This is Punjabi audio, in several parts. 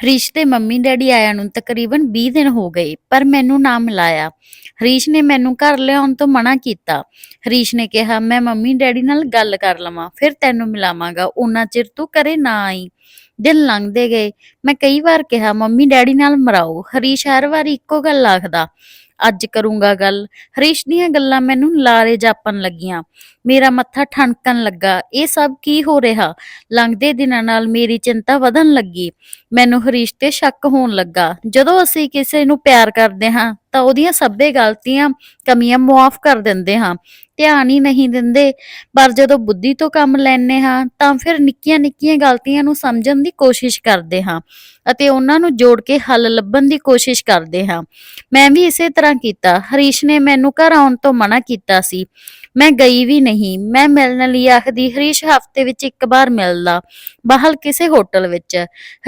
ਹਰੀਸ਼ ਦੇ ਮੰਮੀ ਡੈਡੀ ਆਇਆਂ ਨੂੰ ਤਕਰੀਬਨ 20 ਦਿਨ ਹੋ ਗਏ, ਪਰ ਮੈਨੂੰ ਨਾ ਮਿਲਾਇਆ। ਹਰੀਸ਼ ਨੇ ਮੈਨੂੰ ਘਰ ਲਿਆਉਣ ਤੋਂ ਮਨਾ ਕੀਤਾ। ਹਰੀਸ਼ ਨੇ ਕਿਹਾ, ਮੈਂ ਮੰਮੀ ਡੈਡੀ ਨਾਲ ਗੱਲ ਕਰ ਲਵਾਂ, ਫਿਰ ਤੈਨੂੰ ਮਿਲਾਵਾਂਗਾ। ਉਹਨਾਂ ਚਿਰ ਤੂੰ ਕਰੇ ਨਾ ਆਈ। ਦਿਨ ਲੰਘਦੇ ਗਏ। ਮੈਂ ਕਈ ਵਾਰ ਕਿਹਾ, ਮੰਮੀ ਡੈਡੀ ਨਾਲ ਮਰਾਓ। ਹਰੀਸ਼ ਹਰ ਵਾਰੀ ਇੱਕੋ ਗੱਲ ਆਖਦਾ, ਅੱਜ ਕਰੂੰਗਾ ਗੱਲ। ਹਰੀਸ਼ ਦੀਆਂ ਗੱਲਾਂ ਮੈਨੂੰ ਲਾਰੇ ਜਾਪਣ ਲੱਗੀਆਂ। ਮੇਰਾ ਮੱਥਾ ਠਣਕਣ ਲੱਗਾ। ਇਹ ਸਭ ਕੀ ਹੋ ਰਿਹਾ? ਲੰਘਦੇ ਦਿਨਾਂ ਨਾਲ ਮੇਰੀ ਚਿੰਤਾ ਵਧਣ ਲੱਗੀ। ਮੈਨੂੰ ਹਰੀਸ਼ ਤੇ ਸ਼ੱਕ ਹੋਣ ਲੱਗਾ। ਜਦੋਂ ਅਸੀਂ ਕਿਸੇ ਨੂੰ ਪਿਆਰ ਕਰਦੇ ਹਾਂ, ਤਾਂ ਉਹਦੀਆਂ ਸਭੇ ਗਲਤੀਆਂ, ਕਮੀਆਂ ਮੁਆਫ ਕਰ ਦਿੰਦੇ ਹਾਂ। ਧਿਆਨ ਹੀ ਨਹੀਂ ਦਿੰਦੇ। ਪਰ ਜਦੋਂ ਬੁੱਧੀ ਤੋਂ ਕੰਮ ਲੈਣੇ ਹਾਂ, ਤਾਂ ਫਿਰ ਨਿੱਕੀਆਂ-ਨਿੱਕੀਆਂ ਗਲਤੀਆਂ ਨੂੰ ਸਮਝਣ ਦੀ ਕੋਸ਼ਿਸ਼ ਕਰਦੇ ਹਾਂ ਅਤੇ ਉਹਨਾਂ ਨੂੰ ਜੋੜ ਕੇ ਹੱਲ ਲੱਭਣ ਦੀ ਕੋਸ਼ਿਸ਼ ਕਰਦੇ ਹਾਂ। ਮੈਂ ਵੀ ਇਸੇ ਤਰ੍ਹਾਂ ਕੀਤਾ। ਹਰੀਸ਼ ਨੇ ਮੈਨੂੰ ਘਰ ਆਉਣ ਤੋਂ ਮਨਾ ਕੀਤਾ ਸੀ। ਮੈਂ ਗਈ ਵੀ ਨਹੀਂ। ਮੈਂ ਮਿਲਣ ਲਈ ਆਖਦੀ, ਹਰੀਸ਼, ਹਫ਼ਤੇ ਵਿੱਚ ਇੱਕ ਵਾਰ ਮਿਲਦਾ ਬਾਹਰ ਕਿਸੇ ਹੋਟਲ ਵਿੱਚ।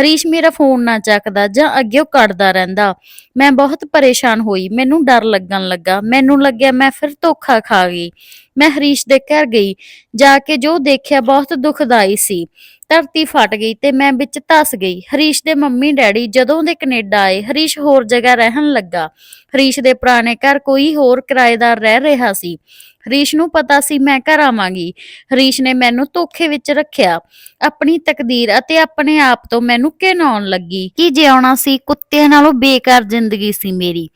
ਹਰੀਸ਼ ਮੇਰਾ ਫੋਨ ਨਾ ਚੱਕਦਾ ਜਾਂ ਅੱਗੇ ਕੱਟਦਾ ਰਹਿੰਦਾ। ਮੈਂ ਬਹੁਤ ਪਰੇਸ਼ਾਨ ਹੋਈ, ਮੈਨੂੰ ਡਰ ਲੱਗਣ ਲੱਗਾ। ਮੈਨੂੰ ਲੱਗਿਆ ਮੈਂ ਫਿਰ ਧੋਖਾ ਖਾ ਗਈ। ਮੈਂ ਹਰੀਸ਼ ਦੇ ਘਰ ਗਈ, ਜਾ ਕੇ ਜੋ ਦੇਖਿਆ ਬਹੁਤ ਦੁਖਦਾਈ ਸੀ। ਧਰਤੀ ਫਟ ਗਈ ਤੇ ਮੈਂ ਵਿੱਚ ਧਸ ਗਈ। ਹਰੀਸ਼ ਦੇ ਮੰਮੀ, ਡੈਡੀ ਜਦੋਂ ਦੇ ਕੈਨੇਡਾ ਆਏ, ਹਰੀਸ਼ ਹੋਰ ਜਗ੍ਹਾ ਰਹਿਣ ਲੱਗਾ। ਹਰੀਸ਼ ਦੇ ਪੁਰਾਣੇ ਘਰ ਕੋਈ ਹੋਰ ਕਿਰਾਏਦਾਰ ਰਹਿ ਰਿਹਾ ਸੀ। ਹਰੀਸ਼ ਨੂੰ ਪਤਾ ਸੀ, ਮੈਂ ਘਰ ਆਵਾਂਗੀ। ਹਰੀਸ਼ ਨੇ ਮੈਨੂੰ ਧੋਖੇ ਵਿੱਚ ਰੱਖਿਆ। ਆਪਣੀ ਤਕਦੀਰ ਅਤੇ ਆਪਣੇ ਆਪ ਤੋਂ ਮੈਨੂੰ ਘਿਨਾਉਣ ਲੱਗੀ। ਕਿ ਜਿਉਣਾ ਸੀ? ਕੁੱਤਿਆਂ ਨਾਲੋਂ ਬੇਕਾਰ ਜ਼ਿੰਦਗੀ ਸੀ ਮੇਰੀ।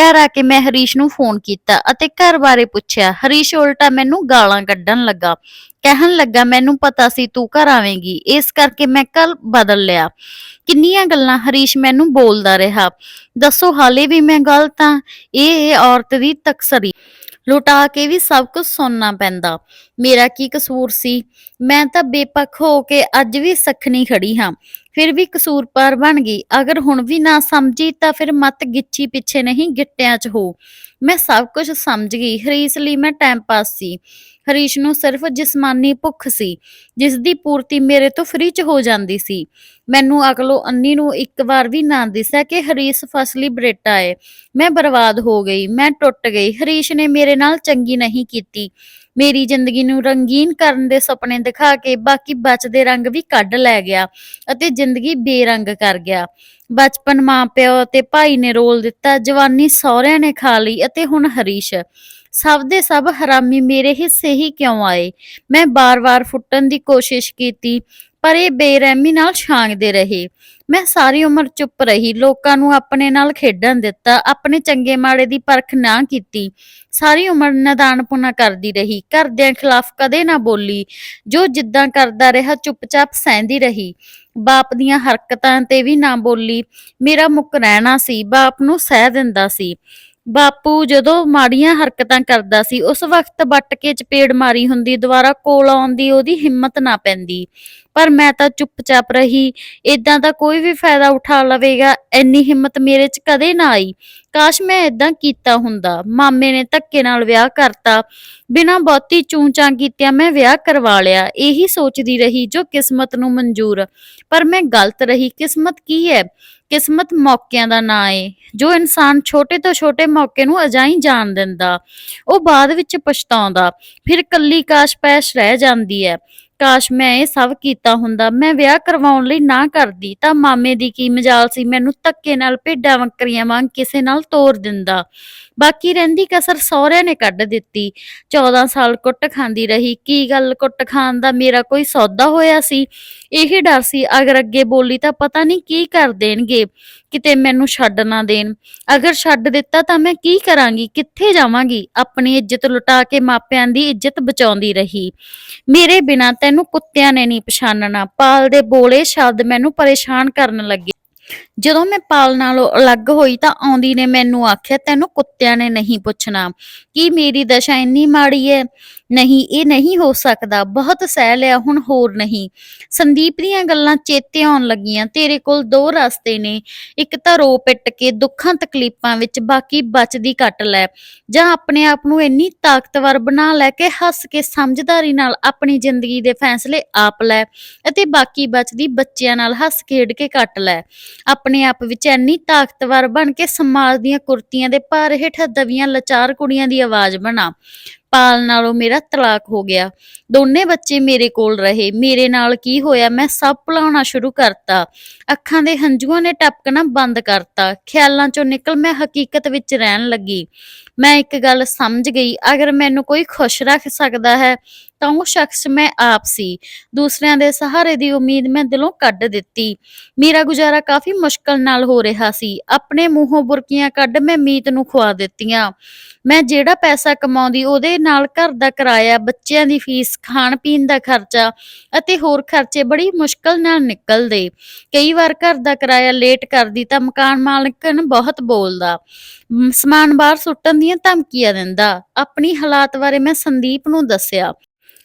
ਘਰ ਆ ਕੇ ਮੈਂ ਹਰੀਸ਼ ਨੂੰ ਫੋਨ ਕੀਤਾ ਅਤੇ ਘਰ ਬਾਰੇ ਪੁੱਛਿਆ। ਹਰੀਸ਼ ਉਲਟਾ ਮੈਨੂੰ ਗਾਲਾਂ ਕੱਢਣ ਲੱਗਾ। ਕਹਿਣ ਲੱਗਾ, ਮੈਨੂੰ ਪਤਾ ਸੀ ਤੂੰ ਘਰ ਆਵੇਂਗੀ। ਇਸ ਕਰਕੇ ਮੈਂ ਕੱਲ ਬਦਲ ਲਿਆ। ਕਿੰਨੀਆਂ ਗੱਲਾਂ ਹਰੀਸ਼ ਮੈਨੂੰ ਬੋਲਦਾ ਰਿਹਾ। ਦੱਸੋ ਹਾਲੇ ਵੀ ਮੈਂ ਗਲਤ ਹਾਂ? ਇਹ ਔਰਤ ਦੀ ਤਕਸਰੀ ਲੁਟਾ ਕੇ ਵੀ ਸਭ ਕੁਝ ਸੁਣਨਾ ਪੈਂਦਾ। ਮੇਰਾ ਕੀ ਕਸੂਰ ਸੀ? ਮੈਂ ਤਾਂ ਬੇਪੱਖ ਹੋ ਕੇ ਅੱਜ ਵੀ ਸਖਣੀ ਖੜੀ ਹਾਂ। ਫਿਰ ਵੀ ਕਸੂਰਪਾਰ ਬਣ ਗਈ। ਅਗਰ ਹੁਣ ਵੀ ਨਾ ਸਮਝੀ ਤਾਂ ਫਿਰ ਮਤ ਗਿੱਚੀ ਪਿੱਛੇ ਨਹੀਂ ਗਿੱਟਿਆਂ 'ਚ ਹੋ। ਮੈਂ ਸਭ ਕੁਝ ਸਮਝ ਗਈ। ਹਰੀਸ਼ ਲਈ ਮੈਂ ਟਾਈਮ ਪਾਸ ਸੀ। ਹਰੀਸ਼ ਨੂੰ ਸਿਰਫ ਜਿਸਮਾਨੀ ਭੁੱਖ ਸੀ ਜਿਸ ਦੀ ਪੂਰਤੀ ਮੇਰੇ ਤੋਂ ਫ੍ਰੀ 'ਚ ਹੋ ਜਾਂਦੀ ਸੀ। ਮੈਨੂੰ ਅਕਲੋ ਅੰਨੀ ਨੂੰ ਇੱਕ ਵਾਰ ਵੀ ਨਾ ਦਿਸਿਆ ਕਿ ਹਰੀਸ਼ ਫਸਲੀ ਬਰੇਟਾ ਏ। ਮੈਂ ਬਰਬਾਦ ਹੋ ਗਈ, ਮੈਂ ਟੁੱਟ ਗਈ, ਹਰੀਸ਼ ਨੇ ਮੇਰੇ ਨਾਲ ਚੰਗੀ ਨਹੀਂ ਕੀਤੀ। ਮੇਰੀ ਜ਼ਿੰਦਗੀ ਨੂੰ ਰੰਗੀਨ ਕਰਨ ਦੇ ਸੁਪਨੇ ਦਿਖਾ ਕੇ ਬਾਕੀ ਬਚਦੇ ਰੰਗ ਵੀ ਕੱਢ ਲੈ ਗਿਆ ਅਤੇ ਜ਼ਿੰਦਗੀ ਬੇਰੰਗ ਕਰ ਗਿਆ। ਬਚਪਨ ਮਾਂ ਪਿਓ ਅਤੇ ਭਾਈ ਨੇ ਰੋਲ ਦਿੱਤਾ, ਜਵਾਨੀ ਸਹੁਰਿਆਂ ਨੇ ਖਾ ਲਈ ਅਤੇ ਹੁਣ ਹਰੀਸ਼। ਸਭ ਦੇ ਸਭ ਹਰਾਮੀ ਮੇਰੇ ਹਿੱਸੇ ਹੀ ਕਿਉਂ ਆਏ? ਮੈਂ ਬਾਰ-ਬਾਰ ਫੁੱਟਣ ਦੀ ਕੋਸ਼ਿਸ਼ ਕੀਤੀ, ਪਰ ਇਹ ਬੇਰਹਿਮੀ ਨਾਲ ਛਾਂਗਦੇ ਰਹੇ। ਮੈਂ ਸਾਰੀ ਉਮਰ ਚੁੱਪ ਰਹੀ, ਲੋਕਾਂ ਨੂੰ ਆਪਣੇ ਨਾਲ ਖੇਡਣ ਦਿੱਤਾ, ਆਪਣੇ ਚੰਗੇ ਮਾੜੇ ਦੀ ਪਰਖ ਨਾ ਕੀਤੀ। ਸਾਰੀ ਉਮਰ ਨਦਾਨਪੁਣਾ ਕਰਦੀ ਰਹੀ, ਘਰਦਿਆਂ ਖਿਲਾਫ ਕਦੇ ਨਾ ਬੋਲੀ, ਜੋ ਜਿੱਦਾਂ ਕਰਦਾ ਰਿਹਾ ਚੁੱਪਚਾਪ ਸਹਿੰਦੀ ਰਹੀ। ਬਾਪ ਦੀਆਂ ਹਰਕਤਾਂ ਤੇ ਵੀ ਨਾ ਬੋਲੀ, ਮੇਰਾ ਮੁੱਕ ਰਹਿਣਾ ਸੀ, ਬਾਪ ਨੂੰ ਸਹਿ ਦਿੰਦਾ ਸੀ। ਬਾਪੂ ਜਦੋਂ ਮਾੜੀਆਂ ਹਰਕਤਾਂ ਕਰਦਾ ਸੀ, ਉਸ ਵਕਤ ਵੱਟ ਕੇ ਚਪੇੜ ਮਾਰੀ ਹੁੰਦੀ, ਦੁਬਾਰਾ ਕੋਲ ਆਉਣ ਦੀ ਉਹਦੀ ਹਿੰਮਤ ਨਾ ਪੈਂਦੀ। ਪਰ ਮੈਂ ਤਾਂ ਚੁੱਪਚਾਪ ਰਹੀ। ਇਦਾਂ ਦਾ ਕੋਈ ਵੀ ਫਾਇਦਾ ਉਠਾ ਲਵੇਗਾ, ਇੰਨੀ ਹਿੰਮਤ ਮੇਰੇ 'ਚ ਕਦੇ ਨਾ ਆਈ। ਕਾਸ਼ ਮੈਂ ਇਦਾਂ ਕੀਤਾ ਹੁੰਦਾ। ਮਾਮੇ ਨੇ ਧੱਕੇ ਨਾਲ ਵਿਆਹ ਕਰਤਾ। ਬਿਨਾਂ ਬਹੁਤੀ ਚੂੰਚਾਂ ਕੀਤਿਆਂ ਮੈਂ ਵਿਆਹ ਕਰਵਾ ਲਿਆ। ਇਹੀ ਸੋਚਦੀ ਰਹੀ ਜੋ ਕਿਸਮਤ ਨੂੰ ਮਨਜ਼ੂਰ। ਪਰ ਮੈਂ ਗਲਤ ਰਹੀ। ਕਿਸਮਤ ਕੀ ਹੈ? ਕਿਸਮਤ ਮੌਕਿਆਂ ਦਾ ਨਾਂ ਏ। ਜੋ ਇਨਸਾਨ ਛੋਟੇ ਤੋਂ ਛੋਟੇ ਮੌਕੇ ਨੂੰ ਅਜਾਈ ਜਾਣ ਦਿੰਦਾ, ਉਹ ਬਾਅਦ ਵਿੱਚ ਪਛਤਾਉਂਦਾ। ਫਿਰ ਕੱਲੀ ਕਾਸ਼ ਪੈਸ਼ ਰਹਿ ਜਾਂਦੀ ਹੈ। ਕਾਸ਼ ਮੈਂ ਇਹ ਸਭ ਕੀਤਾ ਹੁੰਦਾ, ਮੈਂ ਵਿਆਹ ਕਰਵਾਉਣ ਲਈ ਨਾ ਕਰਦੀ, ਤਾਂ ਮਾਮੇ ਦੀ ਕੀ ਮਜਾਲ ਸੀ ਮੈਨੂੰ ਧੱਕੇ ਨਾਲ ਭੇਡਾਂ ਵੰਕਰੀਆਂ ਵਾਂਗ ਕਿਸੇ ਨਾਲ ਤੋਰ ਦਿੰਦਾ। ਬਾਕੀ ਰਹਿੰਦੀ ਕਸਰ ਸਹੁਰਿਆਂ ਨੇ ਕੱਢ ਦਿੱਤੀ। 14 ਸਾਲ ਕੁੱਟ ਖਾਂਦੀ ਰਹੀ। ਕੀ ਗੱਲ ਕੁੱਟ ਖਾਣ ਦਾ ਮੇਰਾ ਕੋਈ ਸੌਦਾ ਹੋਇਆ ਸੀ? ਇਹ ਡਰ ਸੀ। ਅਗਰ ਅੱਗੇ ਬੋਲੀ ਤਾਂ ਪਤਾ ਨਹੀਂ ਕੀ ਕਰ ਦੇਣਗੇ। ਕਿਤੇ ਮੈਨੂੰ ਛੱਡ ਨਾ ਦੇਣ। ਅਗਰ ਛੱਡ ਦਿੱਤਾ ਤਾਂ ਮੈਂ ਕੀ ਕਰਾਂਗੀ? ਕਿੱਥੇ ਜਾਵਾਂਗੀ? ਆਪਣੀ ਇੱਜ਼ਤ ਲੁਟਾ ਕੇ ਮਾਪਿਆਂ ਦੀ ਇੱਜ਼ਤ ਬਚਾਉਂਦੀ ਰਹੀ। ਮੇਰੇ ਬਿਨਾਂ ਤੈਨੂੰ ਮੈਨੂੰ ਕੁੱਤਿਆਂ ਨੇ ਨਹੀਂ ਪਛਾਨਣਾ। ਪਾਲ ਦੇ ਬੋਲੇ ਸ਼ਬਦ ਮੈਨੂੰ ਪਰੇਸ਼ਾਨ ਕਰਨ ਲੱਗੇ। ਜਦੋਂ ਮੈਂ ਪਾਲ ਨਾਲੋਂ ਅਲੱਗ ਹੋਈ ਤਾਂ ਆਉਂਦੀ ਨੇ ਮੈਨੂੰ ਆਖਿਆ, ਤੈਨੂੰ ਕੁੱਤਿਆਂ ਨੇ ਨਹੀਂ ਪੁੱਛਣਾ। ਕੀ ਮੇਰੀ ਦਸ਼ਾ ਇੰਨੀ ਮਾੜੀ ਹੈ ਨਹੀਂ, ਇਹ ਨਹੀਂ ਹੋ ਸਕਦਾ। ਬਹੁਤ ਸਹਿ ਲਿਆ ਹੁਣ ਹੋਰ ਨਹੀਂ। ਸੰਦੀਪ ਦੀਆਂ ਗੱਲਾਂ ਚੇਤੇ ਆਉਣ ਲੱਗੀਆਂ। ਤੇਰੇ ਕੋਲ ਦੋ ਰਸਤੇ ਨੇ। ਇੱਕ ਤਾਂ ਰੋ ਪਿੱਟ ਕੇ ਦੁੱਖਾਂ ਤਕਲੀਫਾਂ ਵਿੱਚ, ਬਾਕੀ ਬਚਦੀ ਕੱਟ ਲੈ। ਜਾਂ ਆਪਣੇ ਆਪ ਨੂੰ ਇੰਨੀ ਤਾਕਤਵਰ ਬਣਾ ਲੈ ਕੇ ਹੱਸ ਕੇ ਸਮਝਦਾਰੀ ਨਾਲ ਆਪਣੀ ਜ਼ਿੰਦਗੀ ਦੇ ਫੈਸਲੇ ਆਪ ਲੈ ਅਤੇ ਬਾਕੀ ਬਚਦੀ ਬੱਚਿਆਂ ਨਾਲ ਹੱਸ ਖੇਡ ਕੇ ਕੱਟ ਲੈ। ਆਪਣੇ ਆਪ ਵਿੱਚ ਇੰਨੀ ਤਾਕਤਵਰ ਬਣ ਕੇ ਸਮਾਜ ਦੀਆਂ ਕੁਰਤੀਆਂ ਦੇ ਭਾਰ ਹੇਠ ਦਬੀਆਂ ਲਾਚਾਰ ਕੁੜੀਆਂ ਦੀ ਆਵਾਜ਼ ਬਣਾ। ਪਾਲ ਨਾਲੋਂ ਮੇਰਾ ਤਲਾਕ ਹੋ ਗਿਆ। ਦੋਨੇ ਬੱਚੇ ਮੇਰੇ ਕੋਲ ਰਹੇ। ਮੇਰੇ ਨਾਲ ਕੀ ਹੋਇਆ? ਮੈਂ ਸਭ ਭੁਲਾਉਣਾ ਸ਼ੁਰੂ ਕਰਤਾ। ਅੱਖਾਂ ਦੇ ਹੰਝੂਆਂ ਨੇ ਟਪਕਣਾ ਬੰਦ ਕਰਤਾ। ਖਿਆਲਾਂ ਚੋਂ ਨਿਕਲ ਮੈਂ ਹਕੀਕਤ ਵਿੱਚ ਰਹਿਣ ਲੱਗੀ। ਮੈਂ ਇੱਕ ਗੱਲ ਸਮਝ ਗਈ। ਅਗਰ ਮੈਨੂੰ ਕੋਈ ਖੁਸ਼ ਰੱਖ ਸਕਦਾ ਹੈ, ਤਾਂ ਉਹ ਸ਼ਖਸ ਮੈਂ ਆਪ ਸੀ। ਦੂਸਰਿਆਂ ਦੇ ਸਹਾਰੇ ਦੀ ਉਮੀਦ ਮੈਂ ਦਿਲੋਂ ਕੱਢ ਦਿੱਤੀ। ਮੇਰਾ ਗੁਜ਼ਾਰਾ ਕਾਫੀ ਮੁਸ਼ਕਲ ਨਾਲ ਹੋ ਰਿਹਾ ਸੀ। ਆਪਣੇ ਮੂੰਹੋਂ ਬੁਰਕੀਆਂ ਕੱਢ ਮੈਂ ਮੀਤ ਨੂੰ ਖਵਾ ਦਿੱਤੀਆਂ। ਮੈਂ ਜਿਹੜਾ ਪੈਸਾ ਕਮਾਉਂਦੀ, ਉਹਦੇ ਨਾਲ ਘਰ ਦਾ ਕਿਰਾਇਆ, ਬੱਚਿਆਂ ਦੀ ਫੀਸ, ਖਾਣ ਪੀਣ ਦਾ ਖਰਚਾ ਅਤੇ ਹੋਰ ਖਰਚੇ ਬੜੀ ਮੁਸ਼ਕਲ ਨਾਲ ਨਿਕਲਦੇ। ਕਈ ਵਾਰ ਘਰ ਦਾ ਕਿਰਾਇਆ ਲੇਟ ਕਰਦੀ ਤਾਂ ਮਕਾਨ ਮਾਲਕਨ ਬਹੁਤ ਬੋਲਦਾ। ਸਮਾਨ ਬਾਹਰ ਸੁੱਟਣ ਦੀਆਂ ਧਮਕੀਆਂ ਦਿੰਦਾ। ਆਪਣੀ ਹਾਲਾਤ ਬਾਰੇ ਮੈਂ ਸੰਦੀਪ ਨੂੰ ਦੱਸਿਆ।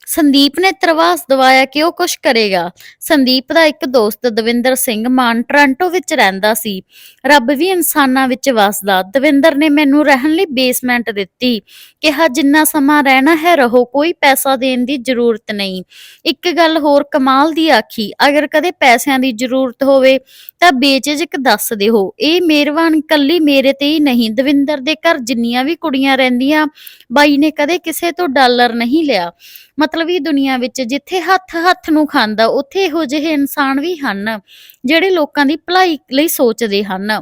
ਸੰਦੀਪ ਨੇ ਤਰਵਾਸ ਦਵਾਇਆ ਕਿ ਉਹ ਕੁਝ ਕਰੇਗਾ। ਸੰਦੀਪ ਦਾ ਇੱਕ ਦੋਸਤ ਦਵਿੰਦਰ ਸਿੰਘ ਮਾਨ ਟੋਰਾਂਟੋ ਵਿੱਚ ਰਹਿੰਦਾ ਸੀ। ਰੱਬ ਵੀ ਇਨਸਾਨਾਂ ਵਿੱਚ ਵਸਦਾ। ਦਵਿੰਦਰ ਨੇ ਮੈਨੂੰ ਰਹਿਣ ਲਈ ਬੇਸਮੈਂਟ ਦਿੱਤੀ ਕਿਹਾ ਜਿੰਨਾ ਸਮਾਂ ਰਹਿਣਾ ਹੈ, ਰਹੋ। ਕੋਈ ਪੈਸਾ ਦੇਣ ਦੀ ਜ਼ਰੂਰਤ ਨਹੀਂ। ਇੱਕ ਗੱਲ ਹੋਰ ਕਮਾਲ ਦੀ ਆਖੀ, ਅਗਰ ਕਦੇ ਪੈਸਿਆਂ ਦੀ ਜ਼ਰੂਰਤ ਹੋਵੇ ਤਾਂ ਬੇਚਿਜਕ ਦੱਸ ਦਿਓ। ਇਹ ਮਿਹਰਬਾਨ ਕੱਲੀ ਮੇਰੇ ਤੇ ਹੀ ਨਹੀਂ, ਦਵਿੰਦਰ ਦੇ ਘਰ ਜਿੰਨੀਆਂ ਵੀ ਕੁੜੀਆਂ ਰਹਿੰਦੀਆਂ, ਬਾਈ ਨੇ ਕਦੇ ਕਿਸੇ ਤੋਂ ਡਾਲਰ ਨਹੀਂ ਲਿਆ। ਮਤਲਬ ਦੁਨੀਆ ਵਿੱਚ ਜਿੱਥੇ ਹੱਥ ਹੱਥ ਨੂੰ ਖਾਂਦਾ, ਉੱਥੇ ਇਹੋ ਜਿਹੇ ਇਨਸਾਨ ਵੀ ਹਨ, ਜਿਹੜੇ ਲੋਕਾਂ ਦੀ ਭਲਾਈ ਲਈ ਸੋਚਦੇ ਹਨ।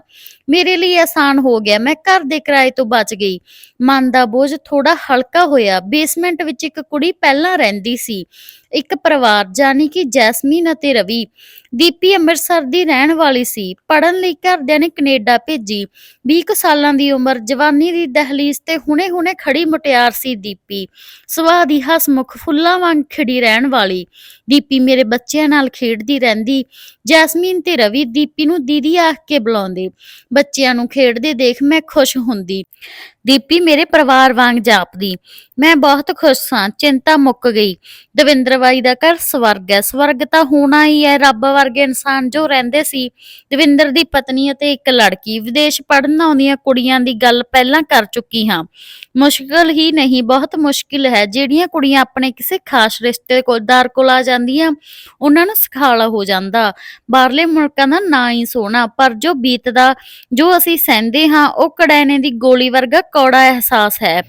ਮੇਰੇ ਲਈ ਆਸਾਨ ਹੋ ਗਿਆ। ਮੈਂ ਘਰ ਦੇ ਕਿਰਾਏ ਤੋਂ ਬਚ ਗਈ। ਮਨ ਦਾ ਬੋਝ ਥੋੜਾ ਹਲਕਾ ਹੋਇਆ। ਬੇਸਮੈਂਟ ਵਿੱਚ ਇੱਕ ਕੁੜੀ ਪਹਿਲਾਂ ਰਹਿੰਦੀ ਸੀ। ਇੱਕ ਪਰਿਵਾਰ ਜਾਨੀ ਕਿ ਜੈਸਮੀਨ ਅਤੇ ਰਵੀ। ਦੀਪੀ ਅੰਮ੍ਰਿਤਸਰ ਦੀ ਰਹਿਣ ਵਾਲੀ ਸੀ। ਪੜਨ ਲਈ ਘਰਦਿਆਂ ਨੇ ਕੈਨੇਡਾ ਭੇਜੀ। 20 ਕੁ ਸਾਲਾਂ ਦੀ ਉਮਰ, ਜਵਾਨੀ ਦੀ ਦਹਲੀਜ਼ ਤੇ ਹੁਣੇ-ਹੁਣੇ ਖੜੀ ਮੁਟਿਆਰ ਸੀ ਦੀਪੀ। ਸੁਭਾਅ ਦੀ ਹਸਮੁਖ ਫੁੱਲਾਂ ਵਾਂਗ ਖਿੜੀ ਰਹਿਣ ਵਾਲੀ। ਦੀਪੀ ਮੇਰੇ ਬੱਚਿਆਂ ਨਾਲ ਖੇਡਦੀ ਰਹਿੰਦੀ। ਜੈਸਮੀਨ ਤੇ ਰਵੀ ਦੀਪੀ ਨੂੰ ਦੀਦੀ ਆਖ ਕੇ ਬੁਲਾਉਂਦੇ। ਬੱਚਿਆਂ ਨੂੰ ਖੇਡਦੇ ਦੇਖ ਮੈਂ ਖੁਸ਼ ਹੁੰਦੀ। ਦੀਪੀ ਮੇਰੇ ਪਰਿਵਾਰ ਵਾਂਗ ਜਾਪਦੀ। ਮੈਂ ਬਹੁਤ ਖੁਸ਼ ਸਾਂ, ਚਿੰਤਾ ਮੁੱਕ ਗਈ। ਦਵਿੰਦਰ ਬਾਈ ਦਾ ਘਰ ਸਵਰਗ ਹੈ। ਸਵਰਗ ਤਾਂ ਹੋਣਾ ਹੀ ਹੈ, ਰੱਬ ਵਰਗੇ ਇਨਸਾਨ ਜੋ ਰਹਿੰਦੇ ਸੀ। ਦਵਿੰਦਰ ਦੀ ਪਤਨੀ ਅਤੇ ਇੱਕ ਲੜਕੀ, ਵਿਦੇਸ਼ ਪੜਨ ਆਉਂਦੀਆਂ ਕੁੜੀਆਂ ਦੀ ਗੱਲ ਪਹਿਲਾਂ ਕਰ ਚੁੱਕੀ ਹਾਂ। ਮੁਸ਼ਕਲ ਹੀ ਨਹੀਂ, ਬਹੁਤ ਮੁਸ਼ਕਿਲ ਹੈ। ਜਿਹੜੀਆਂ ਕੁੜੀਆਂ ਆਪਣੇ ਕਿਸੇ ਖਾਸ ਰਿਸ਼ਤੇਦਾਰ ਕੋਲ ਆ ਜਾਂਦੀਆਂ, ਉਹਨਾਂ ਨੂੰ ਸਖਾਲਾ ਹੋ ਜਾਂਦਾ। ਬਾਹਰਲੇ ਮੁਲਕਾਂ ਦਾ ਨਾਂ ਹੀ ਸੋਹਣਾ, ਪਰ ਜੋ ਬੀਤਦਾ, ਜੋ ਅਸੀਂ ਸਹਿੰਦੇ ਹਾਂ, ਉਹ ਕੜੈਨੇ ਦੀ ਗੋਲੀ ਵਰਗਾ ਕੌੜਾ ਅਹਿਸਾਸ ਹੈ।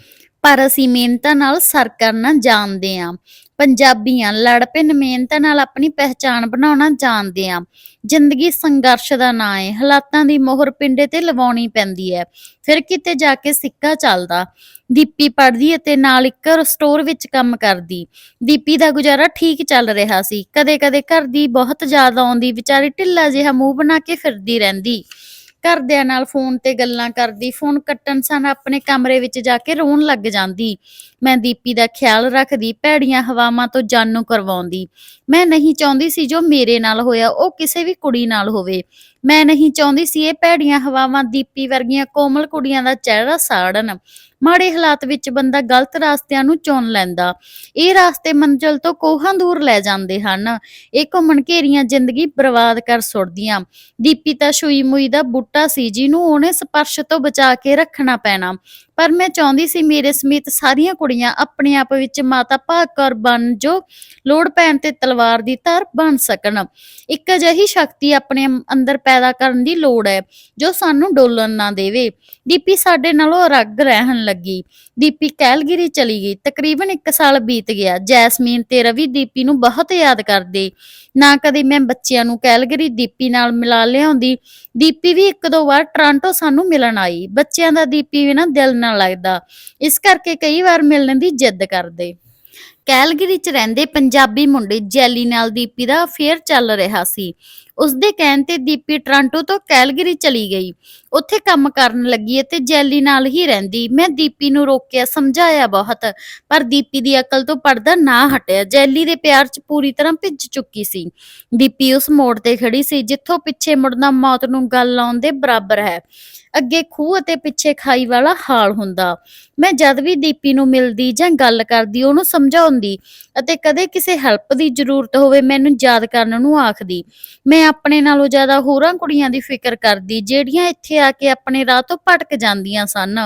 ਪਰ ਅਸੀਂ ਮਿਹਨਤਾਂ ਨਾਲ ਸਰ ਕਰਨਾ ਜਾਣਦੇ ਹਾਂ। ਪੰਜਾਬੀਆਂ ਲੜ ਪਿੰਨ ਮਿਹਨਤਾਂ ਨਾਲ ਆਪਣੀ ਪਹਿਚਾਣ ਬਣਾਉਣਾ ਜਾਣਦੇ ਹਾਂ। ਜ਼ਿੰਦਗੀ ਸੰਘਰਸ਼ ਦਾ ਨਾਂ ਹੈ। ਹਾਲਾਤਾਂ ਦੀ ਮੋਹਰ ਪਿੰਡੇ ਤੇ ਲਵਾਉਣੀ ਪੈਂਦੀ ਹੈ। ਫਿਰ ਕਿਤੇ ਜਾ ਕੇ ਸਿੱਕਾ ਚੱਲਦਾ। ਦੀਪੀ ਪੜ੍ਹਦੀ ਅਤੇ ਨਾਲ ਇੱਕ ਸਟੋਰ ਵਿੱਚ ਕੰਮ ਕਰਦੀ। ਦੀਪੀ ਦਾ ਗੁਜ਼ਾਰਾ ਠੀਕ ਚੱਲ ਰਿਹਾ ਸੀ। ਕਦੇ-ਕਦੇ ਘਰ ਦੀ ਬਹੁਤ ਜ਼ਿਆਦਾ ਆਉਂਦੀ। ਵਿਚਾਰੀ ਢਿੱਲਾ ਜਿਹਾ ਮੂੰਹ ਬਣਾ ਕੇ ਫਿਰਦੀ ਰਹਿੰਦੀ। ਘਰਦਿਆਂ ਨਾਲ ਫੋਨ ਤੇ ਗੱਲਾਂ ਕਰਦੀ, ਫੋਨ ਕੱਟਣ ਸਨ ਆਪਣੇ ਕਮਰੇ ਵਿੱਚ ਜਾ ਕੇ ਰੋਣ ਲੱਗ ਜਾਂਦੀ। ਮੈਂ ਦੀਪੀ ਦਾ ਖਿਆਲ ਰੱਖਦੀ, ਭੈੜੀਆਂ ਹਵਾਵਾਂ ਤੋਂ ਜਾਨੂ ਕਰਵਾਉਂਦੀ। ਮੈਂ ਨਹੀਂ ਚਾਹੁੰਦੀ ਸੀ ਜੋ ਮੇਰੇ ਨਾਲ ਹੋਇਆ, ਉਹ ਕਿਸੇ ਵੀ ਕੁੜੀ ਨਾਲ ਹੋਵੇ। ਮੈਂ ਨਹੀਂ ਚਾਹੁੰਦੀ ਸੀ ਇਹ ਭੈੜੀਆਂ ਹਵਾਵਾਂ ਦੀਪੀ ਵਰਗੀਆਂ ਕੋਮਲ ਕੁੜੀਆਂ ਦਾ ਚਿਹਰਾ ਸਾੜਨ। ਮਾੜੇ ਹਾਲਾਤ ਵਿੱਚ ਬੰਦਾ ਗਲਤ ਰਾਸਤਿਆਂ ਨੂੰ ਚੁਣ ਲੈਂਦਾ। ਇਹ ਰਸਤੇ ਮੰਜ਼ਿਲ ਤੋਂ ਕੋਹਾਂ ਦੂਰ ਲੈ ਜਾਂਦੇ ਹਨ। ਇਹ ਘੁੰਮਣ ਘੇਰੀਆਂ ਜ਼ਿੰਦਗੀ ਬਰਬਾਦ ਕਰ ਸੁੱਟਦੀਆਂ। ਦੀਪੀ ਤਾਂ ਸ਼ੂਈ ਮੁਈ ਦਾ ਬੂਟਾ ਸੀ, ਜਿਹਨੂੰ ਉਹਨੇ ਸਪਰਸ਼ ਤੋਂ ਬਚਾ ਕੇ ਰੱਖਣਾ ਪੈਣਾ। ਪਰ ਮੈਂ ਚਾਹੁੰਦੀ ਸੀ ਮੇਰੇ ਸਮੇਤ ਸਾਰੀਆਂ ਕੁੜੀਆਂ ਆਪਣੇ ਆਪ ਵਿੱਚ ਮਾਤਾ ਭਾਗਕਰ ਬਣ ਜੋ ਲੋੜ ਪੈਣ ਤੇ ਤਲਵਾਰ ਦੀ ਧਾਰ ਬਣ ਸਕਣ। ਇੱਕ ਅਜਿਹੀ ਸ਼ਕਤੀ ਆਪਣੇ ਅੰਦਰ ਪੈਦਾ ਕਰਨ ਦੀ ਲੋੜ ਹੈ ਜੋ ਸਾਨੂੰ ਡੋਲਣ ਨਾ ਦੇਵੇ। ਦੀਪੀ ਸਾਡੇ ਨਾਲੋਂ ਅਲੱਗ ਰਹਿਣ ਲੱਗੀ। ਦੀਪੀ ਕੈਲਗਰੀ ਚਲੀ ਗਈ। ਤਕਰੀਬਨ 1 ਸਾਲ ਬੀਤ ਗਿਆ। ਜੈਸਮੀਨ ਤੇ ਰਵੀ ਦੀਪੀ ਨੂੰ ਬਹੁਤ ਯਾਦ ਕਰਦੇ। ਨਾ ਕਦੇ ਮੈਂ ਬੱਚਿਆਂ ਨੂੰ ਕੈਲਗਰੀ ਦੀਪੀ ਨਾਲ ਮਿਲਾ ਲਿਆਉਂਦੀ। ਦੀਪੀ ਵੀ ਇੱਕ ਦੋ ਵਾਰ ਟ੍ਰਾਂਟੋ ਸਾਨੂੰ ਮਿਲਣ ਆਈ। ਬੱਚਿਆਂ ਦਾ ਦੀਪੀ ਵੀ ਨਾ ਦਿਲ ਨਾ ਲੱਗਦਾ। ਇਸ ਕਰਕੇ ਕਈ ਵਾਰ ਮਿਲਣ ਦੀ ਜਿੱਦ ਕਰਦੇ। ਕੈਲਗਰੀ 'ਚ ਰਹਿੰਦੇ ਪੰਜਾਬੀ ਮੁੰਡੇ ਜੈਲੀ ਨਾਲ ਦੀਪੀ ਦਾ ਅਫੇਅਰ ਚੱਲ ਰਿਹਾ ਸੀ। ਉਸਦੇ ਕਹਿਣ ਤੇ ਦੀਪੀ ਟ੍ਰਾਂਟੋ ਤੋਂ ਕੈਲਗਰੀ ਚਲੀ ਗਈ। ਉੱਥੇ ਕੰਮ ਕਰਨ ਲੱਗੀ ਅਤੇ ਜੈਲੀ ਨਾਲ ਹੀ ਰਹਿੰਦੀ। ਮੈਂ ਦੀਪੀ ਨੂੰ ਰੋਕਿਆ, ਸਮਝਾਇਆ ਬਹੁਤ, ਪਰ ਦੀਪੀ ਦੀ ਅਕਲ ਤੋਂ ਪਰਦਾ ਨਾ ਹਟਿਆ। ਜੈਲੀ ਦੇ ਪਿਆਰ 'ਚ ਪੂਰੀ ਤਰ੍ਹਾਂ ਭਿੱਜ ਚੁੱਕੀ ਸੀ। ਦੀਪੀ ਉਸ ਮੋੜ ਤੇ ਖੜੀ ਸੀ, ਜਿੱਥੋਂ ਪਿੱਛੇ ਮੁੜਨਾ ਮੌਤ ਨੂੰ ਗੱਲ ਲਾਉਣ ਦੇ ਬਰਾਬਰ ਹੈ। ਅੱਗੇ ਖੂਹ ਅਤੇ ਪਿੱਛੇ ਖਾਈ ਵਾਲਾ ਹਾਲ ਹੁੰਦਾ। ਮੈਂ ਜਦ ਵੀ ਦੀਪੀ ਨੂੰ ਮਿਲਦੀ ਜਾਂ ਗੱਲ ਕਰਦੀ, ਉਹਨੂੰ ਸਮਝਾਉਂਦੀ ਅਤੇ ਕਦੇ ਕਿਸੇ ਹੈਲਪ ਦੀ ਜ਼ਰੂਰਤ ਹੋਵੇ, ਮੈਨੂੰ ਯਾਦ ਕਰਨ ਨੂੰ ਆਖਦੀ। ਮੈਂ ਆਪਣੇ ਨਾਲੋਂ ਜ਼ਿਆਦਾ ਹੋਰਾਂ ਕੁੜੀਆਂ ਦੀ ਫਿਕਰ ਕਰਦੀ, ਜਿਹੜੀਆਂ ਇੱਥੇ ਆ ਕੇ ਆਪਣੇ ਰਾਹ ਤੋਂ ਭਟਕ ਜਾਂਦੀਆਂ ਸਨ।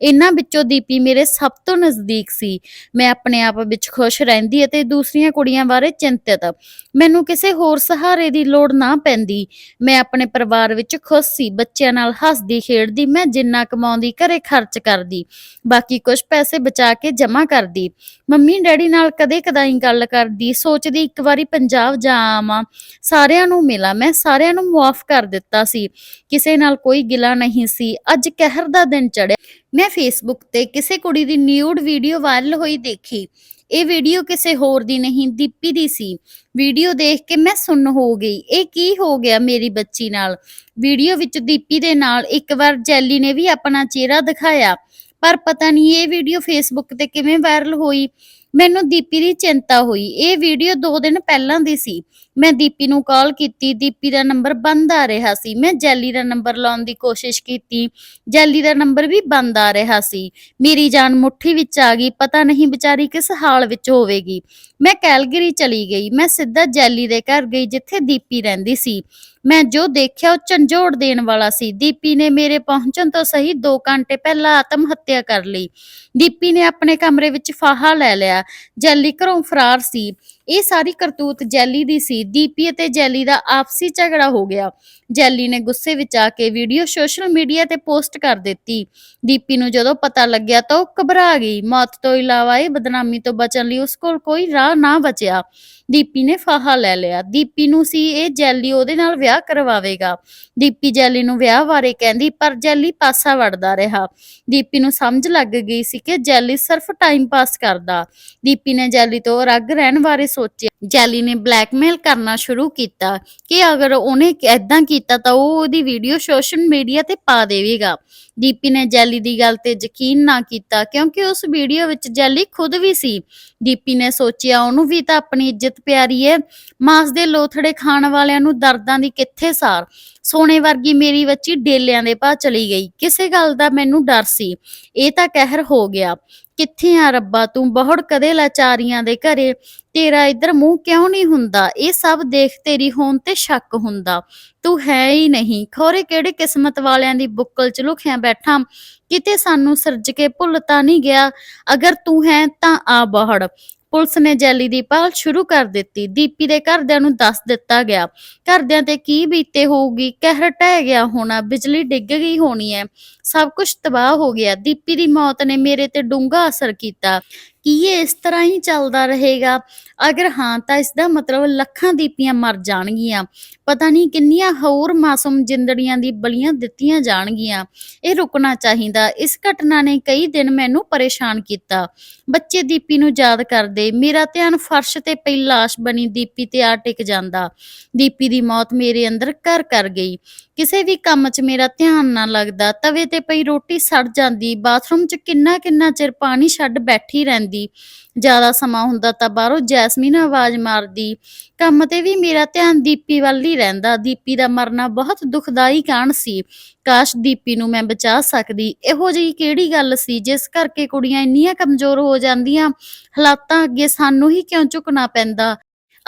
ਇਹਨਾਂ ਵਿੱਚੋਂ ਦੀਪੀ ਮੇਰੇ ਸਭ ਤੋਂ ਨਜ਼ਦੀਕ ਸੀ। ਮੈਂ ਆਪਣੇ ਆਪ ਵਿੱਚ ਖੁਸ਼ ਰਹਿੰਦੀ ਅਤੇ ਦੂਸਰੀਆਂ ਕੁੜੀਆਂ ਬਾਰੇ ਚਿੰਤਤ। ਮੈਨੂੰ ਕਿਸੇ ਹੋਰ ਸਹਾਰੇ ਦੀ ਲੋੜ ਨਾ ਪੈਂਦੀ। ਮੈਂ ਆਪਣੇ ਪਰਿਵਾਰ ਵਿੱਚ ਖੁਸ਼ ਸੀ, ਬੱਚਿਆਂ ਨਾਲ ਹੱਸਦੀ ਖੇਡਦੀ, ਮੈਂ ਜਿੰਨਾ ਕਮਾਉਂਦੀ, ਘਰੇ ਖਰਚ ਕਰਦੀ, ਬਾਕੀ ਕੁਝ ਪੈਸੇ ਬਚਾ ਕੇ ਜਮ੍ਹਾਂ ਕਰਦੀ। ਮੰਮੀ ਡੈਡੀ ਨਾਲ ਕਦੇ ਕਦਾਈ ਗੱਲ ਕਰਦੀ, ਸੋਚਦੀ ਇੱਕ ਵਾਰੀ ਪੰਜਾਬ ਜਾ ਆਵਾਂ, ਸਾਰਿਆਂ ਨੂੰ ਮਿਲਾਂ, ਮੈਂ ਸਾਰਿਆਂ ਨੂੰ ਮੁਆਫ ਕਰ ਦਿੱਤਾ ਸੀ, ਕਿਸੇ ਨਾਲ ਕੋਈ ਗਿਲਾ ਨਹੀਂ ਸੀ, ਅੱਜ ਕਹਿਰ ਦਾ ਦਿਨ ਚੜਿਆ ਮੈਂ ਫੇਸਬੁੱਕ ਤੇ ਕਿਸੇ ਕੁੜੀ ਦੀ ਨਿਊਡ ਵੀਡੀਓ ਵਾਇਰਲ ਹੋਈ ਦੇਖੀ ਇਹ ਵੀਡੀਓ ਕਿਸੇ ਹੋਰ ਦੀ ਨਹੀਂ, ਦੀਪੀ ਦੀ ਸੀ। ਵੀਡੀਓ ਦੇਖ ਕੇ ਮੈਂ ਸੁੰਨ ਹੋ ਗਈ। ਇਹ ਕੀ ਹੋ ਗਿਆ ਮੇਰੀ ਬੱਚੀ ਨਾਲ? ਵੀਡੀਓ ਵਿੱਚ ਦੀਪੀ ਦੇ ਨਾਲ ਇੱਕ ਵਾਰ ਜੈਲੀ ਨੇ ਵੀ ਆਪਣਾ ਚਿਹਰਾ ਦਿਖਾਇਆ। ਪਰ ਪਤਾ ਨਹੀਂ ਇਹ ਵੀਡੀਓ ਫੇਸਬੁੱਕ ਤੇ ਕਿਵੇਂ ਵਾਇਰਲ ਹੋਈ। ਮੈਨੂੰ ਦੀਪੀ ਦੀ ਚਿੰਤਾ ਹੋਈ। ਇਹ ਵੀਡੀਓ 2 ਦਿਨ ਪਹਿਲਾਂ ਦੀ ਸੀ। ਮੈਂ ਦੀਪੀ ਨੂੰ ਕਾਲ ਕੀਤੀ, ਦੀਪੀ ਦਾ ਨੰਬਰ ਬੰਦ ਆ ਰਿਹਾ ਸੀ। ਮੈਂ ਜੈਲੀ ਦਾ ਨੰਬਰ ਲਾਉਣ ਦੀ ਕੋਸ਼ਿਸ਼ ਕੀਤੀ, ਜੈਲੀ ਦਾ ਨੰਬਰ ਵੀ ਬੰਦ ਆ ਰਿਹਾ ਸੀ। ਮੇਰੀ ਜਾਨ ਮੁੱਠੀ ਵਿੱਚ ਆ ਗਈ, ਪਤਾ ਨਹੀਂ ਵਿਚਾਰੀ ਕਿਸ ਹਾਲ ਵਿੱਚ ਹੋਵੇਗੀ। ਮੈਂ ਕੈਲਗਰੀ ਚਲੀ ਗਈ, ਮੈਂ ਸਿੱਧਾ ਜੈਲੀ ਦੇ ਘਰ ਗਈ ਜਿੱਥੇ ਦੀਪੀ ਰਹਿੰਦੀ ਸੀ। ਮੈਂ ਜੋ ਦੇਖਿਆ ਉਹ ਝੰਜੋੜ ਦੇਣ ਵਾਲਾ ਸੀ। ਦੀਪੀ ਨੇ ਮੇਰੇ ਪਹੁੰਚਣ ਤੋਂ ਸਹੀ 2 ਘੰਟੇ ਪਹਿਲਾਂ ਆਤਮ ਹੱਤਿਆ ਕਰ ਲਈ। ਦੀਪੀ ਨੇ ਆਪਣੇ ਕਮਰੇ ਵਿੱਚ ਫਾਹਾ ਲੈ ਲਿਆ। ਜੈਲੀ ਘਰੋਂ ਫਰਾਰ ਸੀ। ਇਹ ਸਾਰੀ ਕਰਤੂਤ ਜੈਲੀ ਦੀ ਸੀ ਦੀਪੀ ਅਤੇ ਜੈਲੀ ਦਾ ਆਪਸੀ ਝਗੜਾ ਹੋ ਗਿਆ। ਜੈਲੀ ਨੇ ਗੁੱਸੇ ਵਿੱਚ ਆ ਕੇ ਵੀਡੀਓ ਸੋਸ਼ਲ ਮੀਡੀਆ ਤੇ ਪੋਸਟ ਕਰ ਦਿੱਤੀ। ਦੀਪੀ ਨੂੰ ਜਦੋਂ ਪਤਾ ਲੱਗਿਆ ਤਾਂ ਉਹ ਘਬਰਾ ਗਈ। ਮੌਤ ਤੋਂ ਇਲਾਵਾ ਇਹ ਬਦਨਾਮੀ ਤੋਂ ਬਚਣ ਲਈ ਉਸ ਕੋਲ ਕੋਈ ਰਾਹ ਨਾ ਬਚਿਆ। ਦੀਪੀ ਨੇ ਫਾਹਾ ਲੈ ਲਿਆ। ਦੀਪੀ ਨੂੰ ਸੀ ਇਹ ਜੈਲੀ ਉਹਦੇ ਨਾਲ ਵਿਆਹ ਕਰਵਾਵੇਗਾ। ਦੀਪੀ ਜੈਲੀ ਨੂੰ ਵਿਆਹ ਬਾਰੇ ਕਹਿੰਦੀ, ਪਰ ਜੈਲੀ ਪਾਸਾ ਵੜਦਾ ਰਿਹਾ। ਦੀਪੀ ਨੂੰ ਸਮਝ ਲੱਗ ਗਈ ਸੀ ਕਿ ਜੈਲੀ ਸਿਰਫ ਟਾਈਮ ਪਾਸ ਕਰਦਾ। ਦੀਪੀ ਨੇ ਜੈਲੀ ਤੋਂ ਅਲੱਗ ਰਹਿਣ ਬਾਰੇ ਸੋਚਿਆ। ਜੈਲੀ ਨੇ ਬਲੈਕਮੇਲ ਕਰਨਾ ਸ਼ੁਰੂ ਕੀਤਾ ਕਿ ਅਗਰ ਉਹਨੇ ਐਦਾਂ ਕੀਤਾ ਤਾਂ ਉਹ ਉਹਦੀ ਵੀਡੀਓ ਸੋਸ਼ਲ ਮੀਡੀਆ ਤੇ ਪਾ ਦੇਵੇਗਾ। ਦੀਪੀ ਨੇ ਜੈਲੀ ਦੀ ਗੱਲ ਤੇ ਯਕੀਨ ਨਾ ਕੀਤਾ ਕਿਉਂਕਿ ਉਸ ਵੀਡੀਓ ਵਿੱਚ ਜੈਲੀ ਖੁਦ ਵੀ ਸੀ। ਡੀਪੀ ਨੇ ਸੋਚਿਆ ਉਹਨੂੰ ਵੀ ਤਾਂ ਆਪਣੀ ਇੱਜ਼ਤ ਪਿਆਰੀ ਹੈ ਮਾਸ ਦੇ ਲੋਥੜੇ ਖਾਣ ਵਾਲਿਆਂ ਨੂੰ ਦਰਦਾਂ ਦੀ ਕਿੱਥੇ ਸਾਰ? ਸੋਨੇ ਵਰਗੀ ਮੇਰੀ ਬੱਚੀ ਡੇਲਿਆਂ ਦੇ ਭਾ ਚਲੀ ਗਈ। ਕਿਸੇ ਗੱਲ ਦਾ ਮੈਨੂੰ ਡਰ ਸੀ। ਇਹ ਤਾਂ ਕਹਿਰ ਹੋ ਗਿਆ। ਕਿੱਥੇ ਆ ਰੱਬਾ ਤੂੰ? ਬਹੁੜ ਕਦੇ ਲਾਚਾਰੀਆਂ ਦੇ ਘਰੇ? ਤੇਰਾ ਇੱਧਰ ਮੂੰਹ ਕਿਉਂ ਨਹੀਂ ਹੁੰਦਾ? ਇਹ ਸਭ ਦੇਖ ਤੇਰੀ ਹੋਣ ਤੇ ਸ਼ੱਕ ਹੁੰਦਾ। ਤੂੰ ਹੈ ਹੀ ਨਹੀਂ। ਖੋਰੇ ਕਿਹੜੇ ਕਿਸਮਤ ਵਾਲਿਆਂ ਦੀ ਬੁੱਕਲ ਚ ਲੁਕਿਆ ਬੈਠਾ? ਕਿਤੇ ਸਾਨੂੰ ਸਿਰਜ ਕੇ ਭੁੱਲ ਤਾਂ ਨਹੀਂ ਗਿਆ। ਅਗਰ ਤੂੰ ਹੈ ਤਾਂ ਆ ਬਹੁੜ। ਪੁਲਿਸ ਨੇ ਜੈਲੀ ਦੀ ਭਾਲ ਸ਼ੁਰੂ ਕਰ ਦਿੱਤੀ। ਦੀਪੀ ਦੇ ਘਰਦਿਆਂ ਨੂੰ ਦੱਸ ਦਿੱਤਾ ਗਿਆ, ਘਰਦਿਆਂ ਤੇ ਕੀ ਬੀਤੇ ਹੋਊਗੀ, ਕਹਿਰ ਟਹਿ ਗਿਆ ਹੋਣਾ, ਬਿਜਲੀ ਡਿੱਗ ਗਈ ਹੋਣੀ ਹੈ ਸਭ ਕੁਝ ਤਬਾਹ ਹੋ ਗਿਆ। ਦੀਪੀ ਦੀ ਮੌਤ ਨੇ ਮੇਰੇ ਤੇ ਡੂੰਘਾ ਅਸਰ ਕੀਤਾ। ਕੀ ਇਹ ਇਸ ਤਰ੍ਹਾਂ ਹੀ ਚੱਲਦਾ ਰਹੇਗਾ? ਅਗਰ ਹਾਂ, ਤਾਂ ਇਸ ਦਾ ਮਤਲਬ ਲੱਖਾਂ ਦੀਪੀਆਂ ਮਰ ਜਾਣਗੀਆਂ। ਪਤਾ ਨਹੀਂ ਕਿੰਨੀਆਂ ਹੋਰ ਮਾਸੂਮ ਜਿੰਦੜੀਆਂ ਦੀ ਬਲੀਆਂ ਦਿੱਤੀਆਂ ਜਾਣਗੀਆਂ। ਇਹ ਰੁਕਣਾ ਚਾਹੀਦਾ। ਇਸ ਘਟਨਾ ਨੇ ਕਈ ਦਿਨ ਮੈਨੂੰ ਪਰੇਸ਼ਾਨ ਕੀਤਾ। ਬੱਚੇ ਦੀਪੀ ਨੂੰ ਯਾਦ ਕਰਦੇ, ਮੇਰਾ ਧਿਆਨ ਫਰਸ਼ ਤੇ ਪਈ ਲਾਸ਼ ਬਣੀ ਦੀਪੀ ਤੇ ਆ ਟਿਕ ਜਾਂਦਾ। ਦੀਪੀ ਦੀ ਮੌਤ ਮੇਰੇ ਅੰਦਰ ਘਰ ਕਰ ਗਈ। ਕਿਸੇ ਵੀ ਕੰਮ 'ਚ ਮੇਰਾ ਧਿਆਨ ਨਾ ਲੱਗਦਾ। ਤਵੇ ਤੇ ਪਈ ਰੋਟੀ ਸੜ ਜਾਂਦੀ। ਬਾਥਰੂਮ 'ਚ ਕਿੰਨਾ ਕਿੰਨਾ ਚਿਰ ਪਾਣੀ ਛੱਡ ਬੈਠੀ ਰਹਿੰਦੀ। ਜ਼ਿਆਦਾ ਸਮਾਂ ਹੁੰਦਾ ਤਾਂ ਬਾਹਰੋਂ ਜੈਸਮੀਨ ਆਵਾਜ਼ ਮਾਰਦੀ। ਕੰਮ ਤੇ ਵੀ ਮੇਰਾ ਧਿਆਨ ਦੀਪੀ ਵੱਲ ਹੀ ਰਹਿੰਦਾ। ਦੀਪੀ ਦਾ ਮਰਨਾ ਬਹੁਤ ਦੁਖਦਾਈ ਕਾਣ ਸੀ। ਕਾਸ਼ ਦੀਪੀ ਨੂੰ ਮੈਂ ਬਚਾ ਸਕਦੀ। ਇਹੋ ਜਿਹੀ ਕਿਹੜੀ ਗੱਲ ਸੀ? ਜਿਸ ਕਰਕੇ ਕੁੜੀਆਂ ਇੰਨੀਆਂ ਕਮਜ਼ੋਰ ਹੋ ਜਾਂਦੀਆਂ, ਹਾਲਾਤਾਂ ਅੱਗੇ ਸਾਨੂੰ ਹੀ ਕਿਉਂ ਝੁਕਣਾ ਪੈਂਦਾ?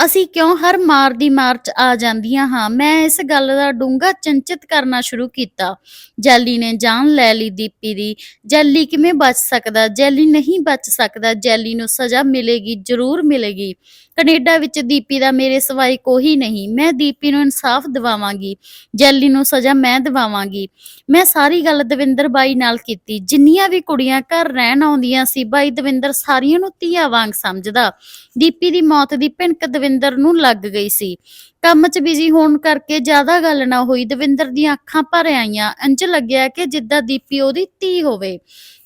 ਅਸੀਂ ਕਿਉਂ ਹਰ ਮਾਰ ਦੀ ਮਾਰ ਚ ਆ ਜਾਂਦੀਆਂ ਹਾਂ? ਮੈਂ ਇਸ ਗੱਲ ਦਾ ਡੂੰਘਾ ਚਿੰਚਿਤ ਕਰਨਾ ਸ਼ੁਰੂ ਕੀਤਾ। ਜੈਲੀ ਨੇ ਜਾਨ ਲੈ ਲਈ ਦੀਪੀ ਦੀ। ਜੈਲੀ ਕਿਵੇਂ ਬਚ ਸਕਦਾ? ਜੈਲੀ ਨਹੀਂ ਬਚ ਸਕਦਾ। ਜੈਲੀ ਨੂੰ ਸਜ਼ਾ ਮਿਲੇਗੀ, ਜ਼ਰੂਰ ਮਿਲੇਗੀ। ਕੈਨੇਡਾ ਵਿੱਚ ਦੀਪੀ ਦਾ ਮੇਰੇ ਸਿਵਾਏ ਕੋਈ ਨਹੀਂ। ਮੈਂ ਦੀਪੀ ਨੂੰ ਇਨਸਾਫ ਦਿਵਾਵਾਂਗੀ, ਜੈਲੀ ਨੂੰ ਸਜ਼ਾ ਮੈਂ ਦਿਵਾਵਾਂਗੀ। ਮੈਂ ਸਾਰੀ ਗੱਲ ਦਵਿੰਦਰ ਬਾਈ ਨਾਲ ਕੀਤੀ। ਜਿੰਨੀਆਂ ਵੀ ਕੁੜੀਆਂ ਘਰ ਰਹਿਣ ਆਉਂਦੀਆਂ ਸੀ, ਬਾਈ ਦਵਿੰਦਰ ਸਾਰੀਆਂ ਨੂੰ ਧੀਆ ਵਾਂਗ ਸਮਝਦਾ। ਦੀਪੀ ਦੀ ਮੌਤ ਦੀ ਭਿਣਕ ਦਵਿੰਦਰ ਨੂੰ ਲੱਗ ਗਈ ਸੀ। ਕੰਮ 'ਚ ਬਿਜ਼ੀ ਹੋਣ ਕਰਕੇ ਜ਼ਿਆਦਾ ਗੱਲ ਨਾ ਹੋਈ। ਦਵਿੰਦਰ ਦੀਆਂ ਅੱਖਾਂ ਭਰ ਆਈਆਂ। ਇੰਜ ਲੱਗਿਆ ਕਿ ਜਿੱਦਾਂ ਦੀਪੀ ਉਹਦੀ ਧੀ ਹੋਵੇ।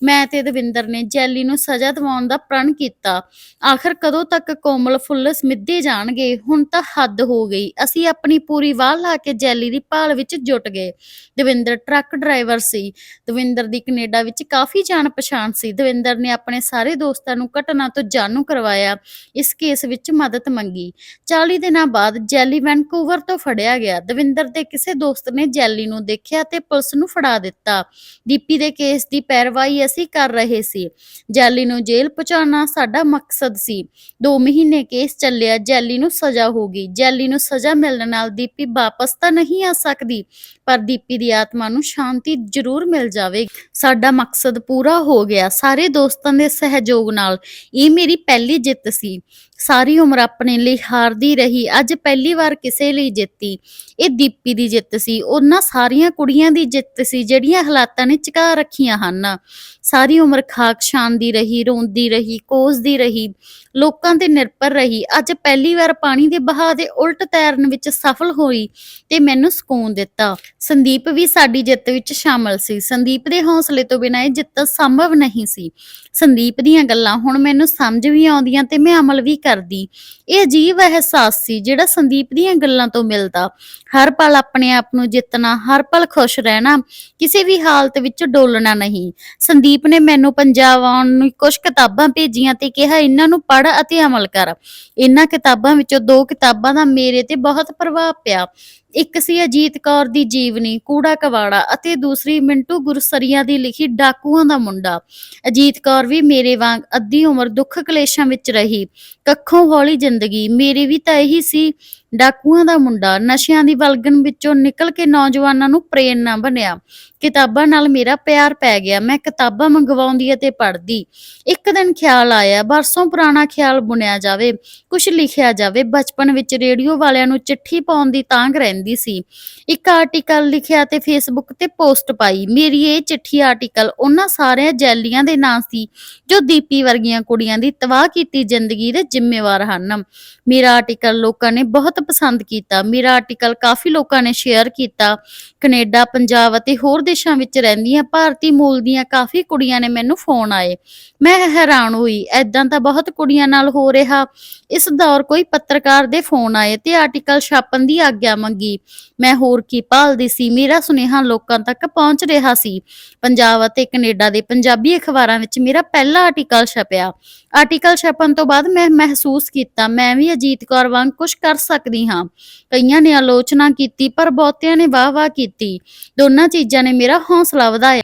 ਮੈਂ ਤੇ ਦਵਿੰਦਰ ਨੇ ਜੈਲੀ ਨੂੰ ਸਜ਼ਾ ਦਿਵਾਉਣ ਦਾ ਪ੍ਰਣ ਕੀਤਾ। ਆਖਰ ਕਦੋਂ ਤੱਕ ਕੋਮਲ ਫੁੱਲ ਸਮਿੱਧੇ ਜਾਣਗੇ? ਹੁਣ ਤਾਂ ਹੱਦ ਹੋ ਗਈ। ਅਸੀਂ ਆਪਣੀ ਪੂਰੀ ਵਾਹ ਲਾ ਕੇ ਜੈਲੀ ਦੀ ਭਾਲ ਵਿੱਚ ਜੁਟ ਗਏ। ਦਵਿੰਦਰ ਟਰੱਕ ਡਰਾਈਵਰ ਸੀ। ਦਵਿੰਦਰ ਦੀ ਕੈਨੇਡਾ ਵਿੱਚ ਕਾਫੀ ਜਾਣ ਪਛਾਣ ਸੀ। ਦਵਿੰਦਰ ਨੇ ਆਪਣੇ ਸਾਰੇ ਦੋਸਤਾਂ ਨੂੰ ਘਟਨਾ ਤੋਂ ਜਾਣੂ ਕਰਵਾਇਆ। ਇਸ ਕੇਸ ਵਿੱਚ ਮਦਦ ਮੰਗੀ। 40 ਦਿਨਾਂ ਬਾਅਦ ਜੈਲੀ ਵੈਨਕੂਵਰ ਤੋਂ ਫੜਿਆ ਗਿਆ। ਦਵਿੰਦਰ ਦੇ ਕਿਸੇ ਦੋਸਤ ਨੇ ਜੈਲੀ ਨੂੰ ਦੇਖਿਆ ਤੇ ਪੁਲਿਸ ਨੂੰ ਫੜਾ ਦਿੱਤਾ। ਦੀਪੀ ਦੇ ਕੇਸ ਦੀ ਪੈਰਵਾਈ ਅਸੀਂ ਕਰ ਰਹੇ ਸੀ। ਜੈਲੀ ਨੂੰ ਜੇਲ੍ਹ ਪਹੁੰਚਾਉਣਾ ਸਾਡਾ ਮਕਸਦ ਸੀ। 2 ਮਹੀਨੇ ਕੇਸ ਚੱਲਿਆ, ਜੈਲੀ ਨੂੰ ਸਜ਼ਾ ਹੋ ਗਈ। ਜੈਲੀ ਨੂੰ ਸਜ਼ਾ ਮਿਲਣ ਨਾਲ ਦੀਪੀ ਵਾਪਸ ਤਾਂ ਨਹੀਂ ਆ ਸਕਦੀ, ਪਰ ਦੀਪੀ ਦੀ ਆਤਮਾ ਨੂੰ ਸ਼ਾਂਤੀ ਜ਼ਰੂਰ ਮਿਲ ਜਾਵੇਗੀ। ਸਾਡਾ ਮਕਸਦ ਪੂਰਾ ਹੋ ਗਿਆ। ਸਾਰੇ ਦੋਸਤਾਂ ਦੇ ਸਹਿਯੋਗ ਨਾਲ ਇਹ ਮੇਰੀ ਪਹਿਲੀ ਜਿੱਤ ਸੀ। ਸਾਰੀ ਉਮਰ ਆਪਣੇ ਲਈ ਹਾਰਦੀ ਰਹੀ। ਅੱਜ ਪਹਿਲੀ ਵਾਰ ਕਿਸੇ ਲਈ ਜਿੱਤੀ। ਇਹ ਦੀਪੀ ਦੀ ਜਿੱਤ ਸੀ। ਉਹਨਾਂ ਸਾਰੀਆਂ ਕੁੜੀਆਂ ਦੀ ਜਿੱਤ ਸੀ, ਜਿਹੜੀਆਂ ਹਾਲਾਤਾਂ ਨੇ ਝੁਕਾ ਰੱਖੀਆਂ ਹਨ। ਸਾਰੀ ਉਮਰ ਖਾਕ ਛਾਨਦੀ ਰਹੀ, ਰੋਂਦੀ ਰਹੀ, ਕੋਸਦੀ ਰਹੀ, ਲੋਕਾਂ ਤੇ ਨਿਰਭਰ ਰਹੀ। ਅੱਜ ਪਹਿਲੀ ਵਾਰ ਪਾਣੀ ਦੇ ਬਹਾਅ ਦੇ ਉਲਟ ਤੈਰਨ ਵਿੱਚ ਸਫਲ ਹੋਈ ਤੇ ਮੈਨੂੰ ਸਕੂਨ ਦਿੱਤਾ। ਸੰਦੀਪ ਵੀ ਸਾਡੀ ਜਿੱਤ ਵਿੱਚ ਸ਼ਾਮਲ ਸੀ। ਸੰਦੀਪ ਦੇ ਹੌਸਲੇ ਤੋਂ ਬਿਨਾਂ ਇਹ ਜਿੱਤ ਸੰਭਵ ਨਹੀਂ ਸੀ। ਸੰਦੀਪ ਦੀਆਂ ਗੱਲਾਂ ਹੁਣ ਮੈਨੂੰ ਸਮਝ ਵੀ ਆਉਂਦੀਆਂ ਤੇ ਮੈਂ ਅਮਲ ਵੀ ਕਰ ਕਰਦੀ। ਇਹ ਅਜੀਬ ਅਹਿਸਾਸ ਸੀ ਜਿਹੜਾ ਸੰਦੀਪ ਦੀਆਂ ਗੱਲਾਂ ਤੋਂ ਮਿਲਦਾ। ਹਰ ਪਲ ਆਪਣੇ ਆਪ ਨੂੰ ਜਿੱਤਣਾ, ਹਰ ਪਲ ਖੁਸ਼ ਰਹਿਣਾ, ਕਿਸੇ ਵੀ ਹਾਲਤ ਵਿੱਚ ਡੋਲਣਾ ਨਹੀਂ। ਸੰਦੀਪ ਨੇ ਮੈਨੂੰ ਪੰਜਾਬ ਆਉਣ ਨੂੰ ਕੁਝ ਕਿਤਾਬਾਂ ਭੇਜੀਆਂ ਤੇ ਕਿਹਾ, ਇਹਨਾਂ ਨੂੰ ਪੜ੍ਹ ਅਤੇ ਅਮਲ ਕਰ। ਇਹਨਾਂ ਕਿਤਾਬਾਂ ਵਿੱਚੋਂ ਦੋ ਕਿਤਾਬਾਂ ਦਾ ਮੇਰੇ ਤੇ ਬਹੁਤ ਪ੍ਰਭਾਵ ਪਿਆ। ਇੱਕ ਸੀ ਅਜੀਤ ਕੌਰ ਦੀ ਜੀਵਨੀ, ਕੂੜਾ ਕਵਾੜਾ ਅਤੇ ਦੂਸਰੀ ਮਿੰਟੂ ਗੁਰਸਰੀਆ ਦੀ ਲਿਖੀ ਡਾਕੂਆਂ ਦਾ ਮੁੰਡਾ। ਅਜੀਤ ਕੌਰ ਵੀ ਮੇਰੇ ਵਾਂਗ ਅੱਧੀ ਉਮਰ ਦੁੱਖ ਕਲੇਸ਼ਾਂ ਵਿੱਚ ਰਹੀ। ਕੱਖੋਂ ਹੌਲੀ ਜ਼ਿੰਦਗੀ, ਮੇਰੀ ਵੀ ਤਾਂ ਇਹੀ ਸੀ, ਡਾਕੂਆਂ ਦਾ ਮੁੰਡਾ। ਨਸ਼ਿਆਂ ਦੀ ਵਲਗਣ ਵਿੱਚੋਂ ਨਿਕਲ ਕੇ ਨੌਜਵਾਨਾਂ ਨੂੰ ਪ੍ਰੇਰਨਾ ਬਣਿਆ। ਕਿਤਾਬਾਂ ਨਾਲ ਮੇਰਾ ਪਿਆਰ ਪੈ ਗਿਆ। ਮੈਂ ਕਿਤਾਬਾਂ ਮੰਗਵਾਉਂਦੀ ਅਤੇ ਪੜ੍ਹਦੀ। ਇੱਕ ਦਿਨ ਖਿਆਲ ਆਇਆ, ਬਰਸੋਂ ਪੁਰਾਣਾ ਖਿਆਲ ਬੁਣਿਆ ਜਾਵੇ ਕੁਝ ਲਿਖਿਆ ਜਾਵੇ। ਬਚਪਨ ਵਿੱਚ ਰੇਡੀਓ ਵਾਲਿਆਂ ਨੂੰ ਚਿੱਠੀ ਪਾਉਣ ਦੀ ਤਾਂਘ ਰਹਿੰਦੀ ਸੀ। ਇੱਕ ਆਰਟੀਕਲ ਲਿਖਿਆ ਤੇ ਫੇਸਬੁੱਕ ਤੇ ਪੋਸਟ ਪਾਈ। ਮੇਰੀ ਇਹ ਚਿੱਠੀ ਆਰਟੀਕਲ ਉਹਨਾਂ ਸਾਰਿਆਂ ਜੈਲੀਆਂ ਦੇ ਨਾਂ ਸੀ, ਜੋ ਦੀਪੀ ਵਰਗੀਆਂ ਕੁੜੀਆਂ ਦੀ ਤਬਾਹ ਕੀਤੀ ਜ਼ਿੰਦਗੀ ਦੇ ਜ਼ਿੰਮੇਵਾਰ ਹਨ। ਮੇਰਾ ਆਰਟੀਕਲ ਲੋਕਾਂ ਨੇ ਬਹੁਤ ਪਸੰਦ ਕੀਤਾ। ਮੇਰਾ ਆਰਟੀਕਲ ਕਾਫੀ ਲੋਕਾਂ ਨੇ ਸ਼ੇਅਰ ਕੀਤਾ। ਕੈਨੇਡਾ, ਪੰਜਾਬ ਅਤੇ ਹੋਰ ਦੇਸ਼ਾਂ ਵਿੱਚ ਰਹਿੰਦੀਆਂ ਭਾਰਤੀ ਮੂਲ ਦੀਆਂ ਕਾਫੀ ਕੁੜੀਆਂ ਨੇ ਮੈਨੂੰ ਫੋਨ ਆਏ। ਮੈਂ ਹੈਰਾਨ ਹੋਈ ਐਦਾਂ ਤਾਂ ਬਹੁਤ ਕੁੜੀਆਂ ਨਾਲ ਹੋ ਰਿਹਾ। ਇਸ ਦੌਰ ਕੋਈ ਪੱਤਰਕਾਰ ਦੇ ਫੋਨ ਆਏ ਤੇ ਆਰਟੀਕਲ ਛਾਪਣ ਦੀ ਆਗਿਆ ਮੰਗੀ। ਮੈਂ ਹੋਰ ਕੀ ਭਾਲਦੀ ਸੀ, ਮੇਰਾ ਸੁਨੇਹਾ ਲੋਕਾਂ ਤੱਕ ਪਹੁੰਚ ਰਿਹਾ ਸੀ। ਪੰਜਾਬ ਅਤੇ ਕੈਨੇਡਾ ਦੇ ਪੰਜਾਬੀ ਅਖਬਾਰਾਂ ਵਿੱਚ ਮੇਰਾ ਪਹਿਲਾ ਆਰਟੀਕਲ ਛਪਿਆ। ਆਰਟੀਕਲ ਛਪਣ ਤੋਂ ਬਾਅਦ ਮੈਂ ਮਹਿਸੂਸ ਕੀਤਾ, ਮੈਂ ਵੀ ਅਜੀਤ ਕੌਰ ਵਾਂਗ ਕੁਝ ਕਰ ਸਕਦੀ ਹਾਂ। ਕਈਆਂ ਨੇ ਆਲੋਚਨਾ ਕੀਤੀ, ਪਰ ਬਹੁਤਿਆਂ ਨੇ ਵਾਹ-ਵਾਹ ਕੀਤੀ। ਦੋਨਾਂ ਚੀਜ਼ਾਂ ਨੇ ਮੇਰਾ ਹੌਸਲਾ ਵਧਾਇਆ।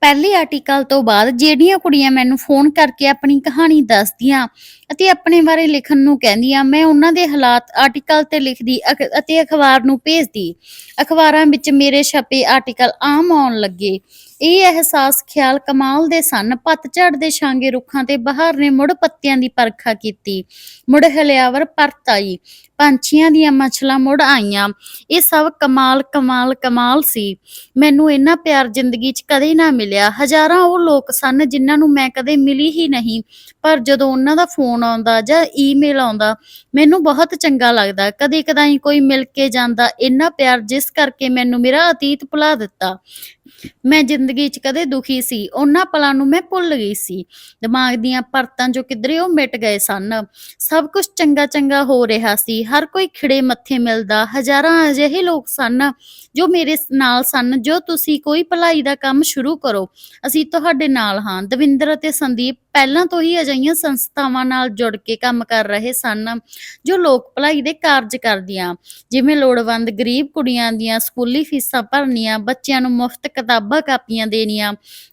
ਪਹਿਲੇ ਆਰਟੀਕਲ ਤੋਂ ਬਾਅਦ ਜਿਹੜੀਆਂ ਕੁੜੀਆਂ ਮੈਨੂੰ ਫੋਨ ਕਰਕੇ ਆਪਣੀ ਕਹਾਣੀ ਦੱਸਦੀਆਂ ਅਤੇ ਆਪਣੇ ਬਾਰੇ ਲਿਖਣ ਨੂੰ ਕਹਿੰਦੀਆਂ, ਮੈਂ ਉਹਨਾਂ ਦੇ ਹਾਲਾਤ ਆਰਟੀਕਲ ਤੇ ਲਿਖਦੀ ਅਖ- ਅਤੇ ਅਖਬਾਰ ਨੂੰ ਭੇਜਦੀ। ਅਖਬਾਰਾਂ ਵਿੱਚ ਮੇਰੇ ਛਪੇ ਆਰਟੀਕਲ ਆਮ ਆਉਣ ਲੱਗੇ। ਇਹ ਅਹਿਸਾਸ ਖਿਆਲ ਕਮਾਲ ਦੇ ਸਨ। ਪਤਝੜ ਦੇ ਛਾਂਗੇ ਰੁੱਖਾਂ ਤੇ ਬਹਾਰ ਨੇ ਮੁੜ ਪੱਤਿਆਂ ਦੀ ਪਰਖਾ ਕੀਤੀ। ਮੁੜ ਹਲਿਆਵਰ ਪਰਤ ਆਈ। ਪੰਛੀਆਂ ਦੀਆਂ ਮਛਲਾਂ ਮੁੜ ਆਈਆਂ। ਇਹ ਸਭ ਕਮਾਲ ਕਮਾਲ ਕਮਾਲ ਸੀ। ਮੈਨੂੰ ਇੰਨਾ ਪਿਆਰ ਜ਼ਿੰਦਗੀ 'ਚ ਕਦੇ ਨਾ ਮਿਲਿਆ। ਹਜ਼ਾਰਾਂ ਉਹ ਲੋਕ ਸਨ ਜਿਨ੍ਹਾਂ ਨੂੰ ਮੈਂ ਕਦੇ ਮਿਲੀ ਹੀ ਨਹੀਂ। ਪਰ ਜਦੋਂ ਉਹਨਾਂ ਦਾ ਫੋਨ ਆਉਂਦਾ ਜਾਂ ਈਮੇਲ ਆਉਂਦਾ, ਮੈਨੂੰ ਬਹੁਤ ਚੰਗਾ ਲੱਗਦਾ। ਕਦੇ ਕਦਾਈ ਕੋਈ ਮਿਲ ਕੇ ਜਾਂਦਾ। ਇੰਨਾ ਪਿਆਰ ਜਿਸ ਕਰਕੇ ਮੈਨੂੰ ਮੇਰਾ ਅਤੀਤ ਭੁਲਾ ਦਿੱਤਾ। ਮੈਂ ਜ਼ਿੰਦਗੀ 'ਚ ਕਦੇ ਦੁਖੀ ਸੀ, ਉਹਨਾਂ ਪਲਾਂ ਨੂੰ ਮੈਂ ਭੁੱਲ ਗਈ ਸੀ। ਦਿਮਾਗ ਦੀਆਂ ਪਰਤਾਂ ਜੋ ਕਿਧਰੇ ਉਹ ਮਿਟ ਗਏ ਸਨ। ਸਭ ਕੁਝ ਚੰਗਾ ਚੰਗਾ ਹੋ ਰਿਹਾ ਸੀ, ਹਰ ਕੋਈ ਖਿੜੇ ਮੱਥੇ ਮਿਲਦਾ, ਹਜ਼ਾਰਾਂ ਅਜਿਹੇ ਲੋਕ ਸਨ ਜੋ ਮੇਰੇ ਨਾਲ ਸਨ, ਜੋ ਤੁਸੀਂ ਕੋਈ ਭਲਾਈ ਦਾ ਕੰਮ ਸ਼ੁਰੂ ਕਰੋ, ਅਸੀਂ ਤੁਹਾਡੇ ਨਾਲ ਹਾਂ। ਦਵਿੰਦਰ ਅਤੇ ਸੰਦੀਪ ਪਹਿਲਾਂ ਤੋਂ ਹੀ ਅਜਿਹੀਆਂ ਸੰਸਥਾਵਾਂ ਨਾਲ ਜੁੜ ਕੇ ਕੰਮ ਕਰ ਰਹੇ ਸਨ, ਜੋ ਲੋਕ ਭਲਾਈ ਦੇ ਕਾਰਜ ਕਰਦੀਆਂ। ਜਿਵੇਂ ਲੋੜਵੰਦ ਗਰੀਬ ਕੁੜੀਆਂ ਦੀਆਂ ਸਕੂਲੀ ਫੀਸਾਂ ਭਰਨੀਆਂ, ਬੱਚਿਆਂ ਨੂੰ ਮੁਫਤ ਕਿਤਾਬਾਂ ਕਾਪੀਆਂ ਦੇਣੀਆਂ,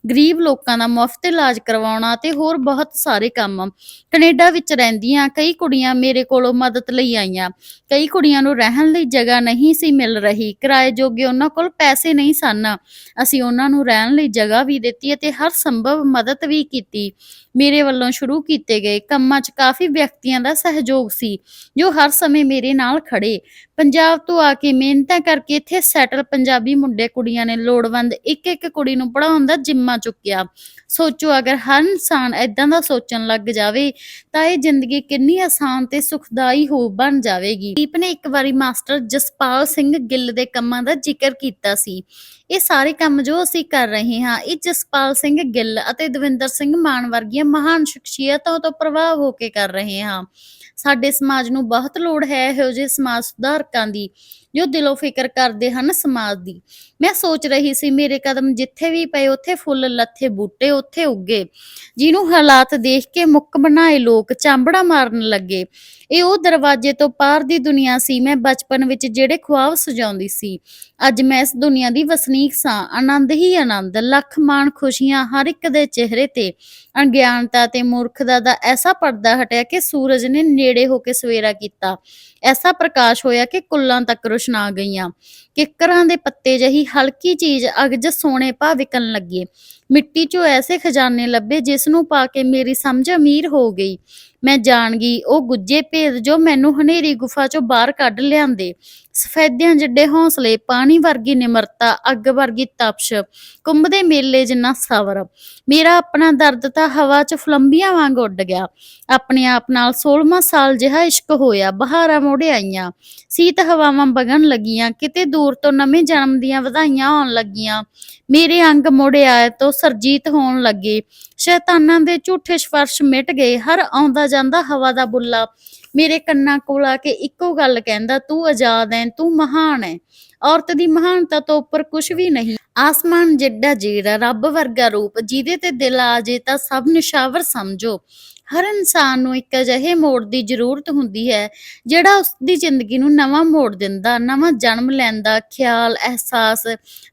ਗਰੀਬ ਲੋਕਾਂ ਦਾ ਮੁਫਤ ਇਲਾਜ ਕਰਵਾਉਣਾ ਤੇ ਹੋਰ ਬਹੁਤ ਸਾਰੇ ਕੰਮ। ਕੈਨੇਡਾ ਵਿੱਚ ਰਹਿੰਦੀਆਂ ਕਈ ਕੁੜੀਆਂ ਮੇਰੇ ਕੋਲੋਂ ਮਦਦ ਲਈ ਆਈਆਂ। ਕਈ ਕੁੜੀਆਂ ਨੂੰ ਰਹਿਣ ਲਈ ਜਗ੍ਹਾ ਨਹੀਂ ਸੀ ਮਿਲ ਰਹੀ, ਕਿਰਾਏ ਜੋਗੇ ਉਹਨਾਂ ਕੋਲ ਪੈਸੇ ਨਹੀਂ ਸਨ। ਅਸੀਂ ਉਹਨਾਂ ਨੂੰ ਰਹਿਣ ਲਈ ਜਗ੍ਹਾ ਵੀ ਦਿੱਤੀ ਅਤੇ ਹਰ ਸੰਭਵ ਮਦਦ ਵੀ ਕੀਤੀ। ਮੇਰੇ ਵੱਲੋਂ ਸ਼ੁਰੂ ਕੀਤੇ ਗਏ ਕੰਮਾਂ 'ਚ ਕਾਫੀ ਵਿਅਕਤੀਆਂ ਦਾ ਸਹਿਯੋਗ ਸੀ, ਜੋ ਹਰ ਸਮੇਂ ਮੇਰੇ ਨਾਲ ਖੜੇ। ਪੰਜਾਬ ਤੋਂ ਆ ਕੇ ਮਿਹਨਤਾਂ ਕਰਕੇ ਇੱਥੇ ਸੈਟਲ ਪੰਜਾਬੀ ਮੁੰਡੇ ਕੁੜੀਆਂ ਨੇ ਲੋੜਵੰਦ ਇੱਕ ਇੱਕ ਕੁੜੀ ਨੂੰ ਪੜਾਉਣ ਦਾ ਜਿੰਮਾ ਚੁੱਕਿਆ। ਸੋਚੋ ਅਗਰ ਹਰ ਇਨਸਾਨ ਐਦਾਂ ਦਾ ਸੋਚਣ ਲੱਗ ਜਾਵੇ, ਤਾਂ ਇਹ ਜ਼ਿੰਦਗੀ ਕਿੰਨੀ ਆਸਾਨ ਤੇ ਸੁਖਦਾਈ ਹੋ ਬਣ ਜਾਵੇਗੀ। ਦੀਪ ਨੇ ਇੱਕ ਵਾਰੀ ਮਾਸਟਰ ਜਸਪਾਲ ਸਿੰਘ ਗਿੱਲ ਦੇ ਕੰਮਾਂ ਦਾ ਜ਼ਿਕਰ ਕੀਤਾ ਸੀ। ਇਹ ਸਾਰੇ ਕੰਮ ਜੋ ਅਸੀਂ ਕਰ ਰਹੇ ਹਾਂ, ਇਹ ਜਸਪਾਲ ਸਿੰਘ ਗਿੱਲ ਅਤੇ ਦਵਿੰਦਰ ਸਿੰਘ ਮਾਨ ਵਰਗੀਆਂ ਮਹਾਨ ਸ਼ਖਸੀਅਤਾਂ ਤੋਂ ਪ੍ਰਭਾਵ ਹੋ ਕੇ ਕਰ ਰਹੇ ਹਾਂ। ਸਾਡੇ ਸਮਾਜ ਨੂੰ ਬਹੁਤ ਲੋੜ ਹੈ ਇਹੋ ਜਿਹੇ ਸਮਾਜ ਸੁਧਾਰਕਾਂ ਦੀ। ਜੋ ਦਿਲੋਂ ਫਿਕਰ ਕਰਦੇ ਹਨ ਸਮਾਜ ਦੀ। ਮੈਂ ਸੋਚ ਰਹੀ ਸੀ, ਮੇਰੇ ਕਦਮ ਜਿੱਥੇ ਵੀ ਪਏ ਉੱਥੇ ਫੁੱਲ, ਲੱਥੇ, ਬੂਟੇ ਉੱਥੇ ਉੱਗੇ। ਜਿਹਨੂੰ ਹਾਲਾਤ ਦੇਖ ਕੇ ਮੁੱਕ ਬਣਾਏ ਲੋਕ ਚਾਂਬੜਾ ਮਾਰਨ ਲੱਗੇ। ਇਹ ਉਹ ਦਰਵਾਜ਼ੇ ਤੋਂ ਪਾਰ ਦੀ ਦੁਨੀਆ ਸੀ, ਮੈਂ ਬਚਪਨ ਵਿੱਚ ਜਿਹੜੇ ਖੁਆਬ ਸਜਾਉਂਦੀ ਸੀ। ਅੱਜ ਮੈਂ ਇਸ ਦੁਨੀਆ ਦੀ ਵਸਨੀਕ ਸਾਂ, ਆਨੰਦ ਹੀ ਆਨੰਦ, ਲੱਖ ਮਾਣ ਖੁਸ਼ੀਆਂ ਹਰ ਇੱਕ ਦੇ ਚਿਹਰੇ ਤੇ। ਅਣਗਿਆਨਤਾ ਤੇ ਮੂਰਖਤਾ ਦਾ ਐਸਾ ਪਰਦਾ ਹਟਿਆ ਕਿ ਸੂਰਜ ਨੇ ਨੇੜੇ ਹੋ ਕੇ ਸਵੇਰਾ ਕੀਤਾ। ਐਸਾ ਪ੍ਰਕਾਸ਼ ਹੋਇਆ ਕਿ ਕੁੱਲਾਂ ਤੱਕ ਰੁਸ਼ਨਾ ਗਈਆਂ। ਕਿੱਕਰਾਂ ਦੇ ਪੱਤੇ ਜਹੀ ਹਲਕੀ ਚੀਜ਼ ਅਗਜ ਸੋਨੇ ਪਾ ਵਿਕਣ ਲੱਗੇ। ਮਿੱਟੀ 'ਚੋਂ ਐਸੇ ਖਜ਼ਾਨੇ ਲੱਭੇ ਜਿਸ ਨੂੰ ਪਾ ਕੇ ਮੇਰੀ ਸਮਝ ਅਮੀਰ ਹੋ ਗਈ। ਮੈਂ ਜਾਣ ਗਈ ਉਹ ਗੁੱਜੇ ਭੇਦ ਜੋ ਮੈਨੂੰ ਹਨੇਰੀ ਗੁਫਾ 'ਚੋਂ ਬਾਹਰ ਕੱਢ ਲਿਆਂਦੇ। ਸਫੈਦਿਆਂ ਜਿੱਡੇ ਹੌਸਲੇ, ਪਾਣੀ ਵਰਗੀ ਨਿਮਰਤਾ, ਅੱਗ ਵਰਗੀ ਤਪਸ਼, ਕੁੰਭ ਦੇ ਮੇਲੇ ਜਿੰਨਾ ਸਵਰ। ਮੇਰਾ ਆਪਣਾ ਦਰਦ ਤਾਂ ਹਵਾ 'ਚ ਫਲੰਬੀਆਂ ਵਾਂਗ ਉੱਡ ਗਿਆ। ਆਪਣੇ ਆਪ ਨਾਲ 16ਵਾਂ ਸਾਲ ਜਿਹਾ ਇਸ਼ਕ ਹੋਇਆ, ਬਹਾਰਾਂ ਮੋੜੇ ਆਈਆਂ। ਸੀਤ ਹਵਾਵਾਂ ਬਗਣ ਲੱਗੀਆਂ, ਕਿਤੇ ਦੂਰ ਤੋਂ ਨਵੇਂ ਜਨਮ ਦੀਆਂ ਵਧਾਈਆਂ ਆਉਣ ਲੱਗੀਆਂ। ਮੇਰੇ ਅੰਗ ਮੋੜੇ ਆਏ ਤੋਂ ਸਰਜੀਤ ਹੋਣ ਲੱਗੇ। ਸ਼ੈਤਾਨਾਂ ਦੇ ਝੂਠੇ ਸਪਰਸ਼ ਮਿਟ ਗਏ। ਹਰ ਆਉਂਦਾ ਜਾਂਦਾ ਹਵਾ ਦਾ ਬੁੱਲਾ। ਮੇਰੇ ਕੰਨਾਂ ਕੋਲ ਆ ਕੇ ਇੱਕੋ ਗੱਲ ਕਹਿੰਦਾ, ਤੂੰ ਆਜ਼ਾਦ ਹੈ, ਤੂੰ ਮਹਾਨ ਹੈ। ਔਰਤ ਦੀ ਮਹਾਨਤਾ ਤੋਂ ਉੱਪਰ ਕੁਝ ਵੀ ਨਹੀਂ। ਆਸਮਾਨ ਜਿੱਡਾ ਜੀਰਾ ਰੱਬ ਵਰਗਾ ਰੂਪ ਜਿਹਦੇ ਤੇ ਦਿਲ ਆ ਜੇ ਤਾਂ ਸਭ ਨਿਸ਼ਾਵਰ ਸਮਝੋ। ਹਰ ਇਨਸਾਨ ਨੂੰ ਇੱਕ ਅਜਿਹੇ ਮੋੜ ਦੀ ਜ਼ਰੂਰਤ ਹੁੰਦੀ ਹੈ, ਜਿਹੜਾ ਉਸ ਦੀ ਜ਼ਿੰਦਗੀ ਨੂੰ ਨਵਾਂ ਮੋੜ ਦਿੰਦਾ, ਨਵਾਂ ਜਨਮ ਲੈਂਦਾ, ਖਿਆਲ, ਅਹਿਸਾਸ,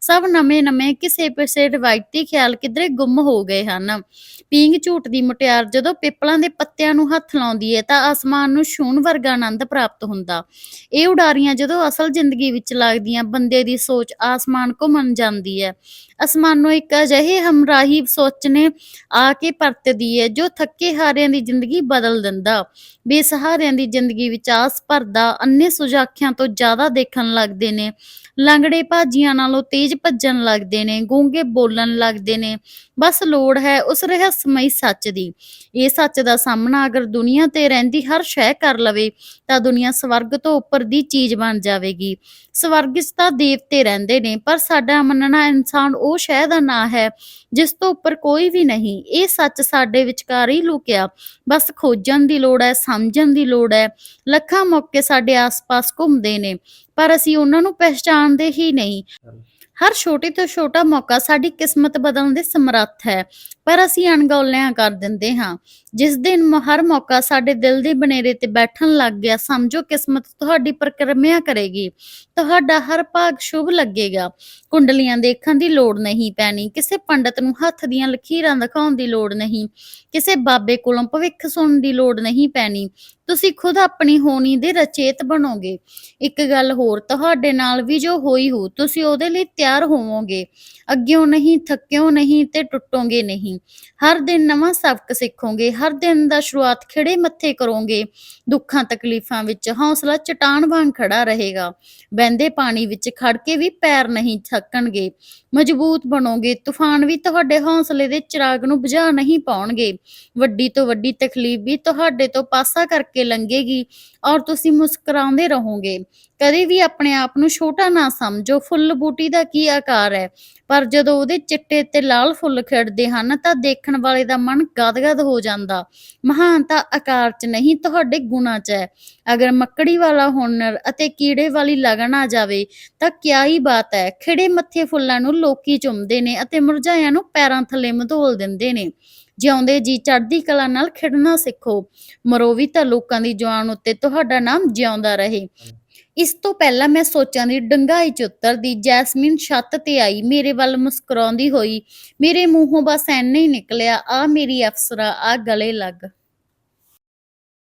ਸਭ ਨਵੇਂ-ਨਵੇਂ ਕਿਸੇ ਪਿਛੇ ਰਵਾਇਤੀ ਖਿਆਲ ਕਿਧਰੇ ਗੁੰਮ ਹੋ ਗਏ ਹਨ। ਪੀਂਗ ਝੂਟ ਦੀ ਮੁਟਿਆਰ ਜਦੋਂ ਪਿੱਪਲਾਂ ਦੇ ਪੱਤਿਆਂ ਨੂੰ ਹੱਥ ਲਾਉਂਦੀ ਹੈ ਤਾਂ ਆਸਮਾਨ ਨੂੰ ਛੂਣ ਵਰਗਾ ਆਨੰਦ ਪ੍ਰਾਪਤ ਹੁੰਦਾ। ਇਹ ਉਡਾਰੀਆਂ ਜਦੋਂ ਅਸਲ ਜ਼ਿੰਦਗੀ ਵਿੱਚ ਲੱਗਦੀਆਂ, ਬੰਦੇ ਦੀ ਸੋਚ ਆਸਮਾਨ ਘੁੰਮਣ ਜਾਂਦੀ ਹੈ। ਅਸਮਾਨੋਂ ਇੱਕ ਅਜਿਹੇ ਹਮਰਾਹੀ ਸੋਚ ਨੇ ਆ ਕੇ ਪਰਤਦੀ ਹੈ ਜੋ ਥੱਕੇ ਹਾਰਿਆਂ ਦੀ ਜ਼ਿੰਦਗੀ ਬਦਲ ਦਿੰਦਾ। ਬੇਸਹਾਰਿਆਂ ਦੀ ਜ਼ਿੰਦਗੀ ਵਿੱਚ ਆਸ ਭਰਦਾ ਅੰਨੇ ਸੁਜਾਖਿਆਂ ਤੋਂ ਜ਼ਿਆਦਾ ਦੇਖਣ ਲੱਗਦੇ ਨੇ। ਲੰਗੜੇ ਭਾਜੀਆਂ ਨਾਲੋਂ ਤੇਜ਼ ਭੱਜਣ ਲੱਗਦੇ ਨੇ, ਗੂੰਗੇ ਬੋਲਣ ਲੱਗਦੇ ਨੇ। ਬਸ ਲੋੜ ਹੈ ਉਸ ਰਹੱਸਮਈ ਸੱਚ ਦੀ। ਇਹ ਸੱਚ ਦਾ ਸਾਹਮਣਾ ਅਗਰ ਦੁਨੀਆ ਤੇ ਰਹਿੰਦੀ ਹਰ ਸ਼ੈ ਕਰ ਲਵੇ, ਤਾਂ ਦੁਨੀਆ ਸਵਰਗ ਤੋਂ ਉੱਪਰ ਦੀ ਚੀਜ਼ ਬਣ ਜਾਵੇਗੀ। ਸਵਰਗ 'ਚ ਤਾਂ ਦੇਵਤੇ ਰਹਿੰਦੇ ਨੇ, ਪਰ ਸਾਡਾ ਮੰਨਣਾ ਇਨਸਾਨ ਉਹ ਸ਼ੈ ਦਾ ਨਾਂ ਹੈ ਜਿਸ ਤੋਂ ਉੱਪਰ ਕੋਈ ਵੀ ਨਹੀਂ। ਇਹ ਸੱਚ ਸਾਡੇ ਵਿਚਕਾਰ ਹੀ ਲੁਕਿਆ। ਬਸ ਖੋਜਣ ਦੀ ਲੋੜ ਹੈ ਸਮਝਣ ਦੀ ਲੋੜ ਹੈ। ਲੱਖਾਂ ਮੌਕੇ ਸਾਡੇ ਆਸ-ਪਾਸ ਘੁੰਮਦੇ ਨੇ ਪਰ ਅਸੀਂ ਉਹਨਾਂ ਨੂੰ ਪਹਿਚਾਣਦੇ ਹੀ ਨਹੀਂ। ਹਰ ਛੋਟੇ ਤੋਂ ਛੋਟਾ ਮੌਕਾ ਸਾਡੀ ਕਿਸਮਤ ਬਦਲਣ ਦੇ ਸਮਰੱਥ ਹੈ। ਪਰ ਅਸੀਂ ਅਣਗੌਲਿਆਂ ਕਰ ਦਿੰਦੇ ਹਾਂ। ਜਿਸ ਦਿਨ ਹਰ ਮੌਕਾ ਸਾਡੇ ਦਿਲ ਦੇ ਬਨੇਰੇ ਤੇ ਬੈਠਣ ਲੱਗ ਗਿਆ, ਸਮਝੋ ਕਿਸਮਤ ਤੁਹਾਡੀ ਪ੍ਰਕਿਰਮਿਆ ਕਰੇਗੀ। ਤੁਹਾਡਾ ਹਰ ਭਾਗ ਸ਼ੁਭ ਲੱਗੇਗਾ। ਕੁੰਡਲੀਆਂ ਦੇਖਣ ਦੀ ਲੋੜ ਨਹੀਂ ਪੈਣੀ। ਕਿਸੇ ਪੰਡਤ ਨੂੰ ਹੱਥ ਦੀਆਂ ਲਖੀਰਾਂ ਦਿਖਾਉਣ ਦੀ ਲੋੜ ਨਹੀਂ। ਕਿਸੇ ਬਾਬੇ ਕੋਲੋਂ ਭਵਿੱਖ ਸੁਣਨ ਦੀ ਲੋੜ ਨਹੀਂ ਪੈਣੀ। ਤੁਸੀਂ ਖੁਦ ਆਪਣੀ ਹੋਣੀ ਦੇ ਰਚੇਤ ਬਣੋਗੇ। ਇੱਕ ਗੱਲ ਹੋਰ, ਤੁਹਾਡੇ ਨਾਲ ਵੀ ਜੋ ਹੋਈ ਹੋ ਤੁਸੀਂ ਉਹਦੇ ਲਈ ਤਿਆਰ ਹੋਵੋਗੇ। ਅੱਗਿਓਂ ਨਹੀਂ, ਥੱਕਿਓ ਨਹੀਂ ਤੇ ਟੁੱਟੋਗੇ ਨਹੀਂ। ਹਰ ਦਿਨ ਨਵਾਂ ਸਬਕ ਸਿੱਖੋਗੇ, ਹਰ ਦਿਨ ਦਾ ਸ਼ੁਰੂਆਤ ਖਿੜੇ ਮੱਥੇ ਕਰੋਗੇ। ਦੁੱਖਾਂ ਤਕਲੀਫਾਂ ਵਿੱਚ ਹੌਸਲਾ ਚਟਾਨ ਵਾਂਗ ਖੜਾ ਰਹੇਗਾ। ਬਹਿੰਦੇ ਪਾਣੀ ਵਿੱਚ ਖੜ ਕੇ ਵੀ ਪੈਰ ਨਹੀਂ ਥੱਕਣਗੇ। ਮਜ਼ਬੂਤ ਬਣੋਗੇ, ਤੂਫਾਨ ਵੀ ਤੁਹਾਡੇ ਹੌਸਲੇ ਦੇ ਚਿਰਾਗ ਨੂੰ ਬੁਝਾ ਨਹੀਂ ਪਾਉਣਗੇ। ਵੱਡੀ ਤੋਂ ਵੱਡੀ ਤਕਲੀਫ ਵੀ ਤੁਹਾਡੇ ਤੋਂ ਪਾਸਾ ਕਰਕੇ ਲੰਘੇਗੀ ਔਰ ਤੁਸੀਂ ਮੁਸਕਰਾਉਂਦੇ ਰਹੋਗੇ। ਕਦੇ ਵੀ ਆਪਣੇ ਆਪ ਨੂੰ ਛੋਟਾ ਨਾ ਸਮਝੋ, ਫੁੱਲ ਬੂਟੀ ਦਾ ਕੀ ਆਕਾਰ ਹੈ? ਪਰ ਜਦੋਂ ਉਹਦੇ ਚਿੱਟੇ ਤੇ ਲਾਲ ਫੁੱਲ ਖਿੜਦੇ ਹਨ ਤਾਂ ਦੇਖਣ ਵਾਲੇ ਦਾ ਮਨ ਗਦਗਦ ਹੋ ਜਾਂਦਾ। ਮਹਾਨਤਾ ਆਕਾਰ 'ਚ ਨਹੀਂ, ਤੁਹਾਡੇ ਗੁਣਾਂ 'ਚ ਹੈ। ਅਗਰ ਮੱਕੜੀ ਵਾਲਾ ਹੁਨਰ ਅਤੇ ਕੀੜੇ ਵਾਲੀ ਲਗਨ ਆ ਜਾਵੇ, ਤਾਂ ਕਿਆ ਹੀ ਬਾਤ ਹੈ। ਖਿੜੇ ਮੱਥੇ ਫੁੱਲਾਂ ਨੂੰ ਲੋਕੀ ਚੁੰਮਦੇ ਨੇ ਅਤੇ ਮੁਰਝਾਇਆਂ ਨੂੰ ਪੈਰਾਂ ਥੱਲੇ ਮਧੋਲ ਦਿੰਦੇ ਨੇ। ਜਿਉਂਦੇ ਜੀ, ਚੜ੍ਹਦੀ ਕਲਾ ਨਾਲ ਖਿੜਨਾ ਸਿੱਖੋ। ਮਰੋ ਵੀ ਤਾਂ ਲੋਕਾਂ ਦੀ ਜਵਾਨ ਉੱਤੇ ਤੁਹਾਡਾ ਨਾਮ ਜਿਉਂਦਾ ਰਹੇ। ਇਸ ਤੋਂ ਪਹਿਲਾਂ ਮੈਂ ਸੋਚਾਂ ਦੀ ਡੰਗਾਈ ਚ ਉਤਰਦੀ, ਜੈਸਮੀਨ ਛੱਤ ਤੇ ਆਈ, ਮੇਰੇ ਵੱਲ ਮੁਸਕਰਾਉਂਦੀ ਹੋਈ। ਮੇਰੇ ਮੂੰਹੋਂ ਬਸ ਐਨਾ ਹੀ ਨਿਕਲਿਆ, ਆ ਮੇਰੀ ਅਫਸਰਾ, ਆ ਗਲੇ ਲੱਗ।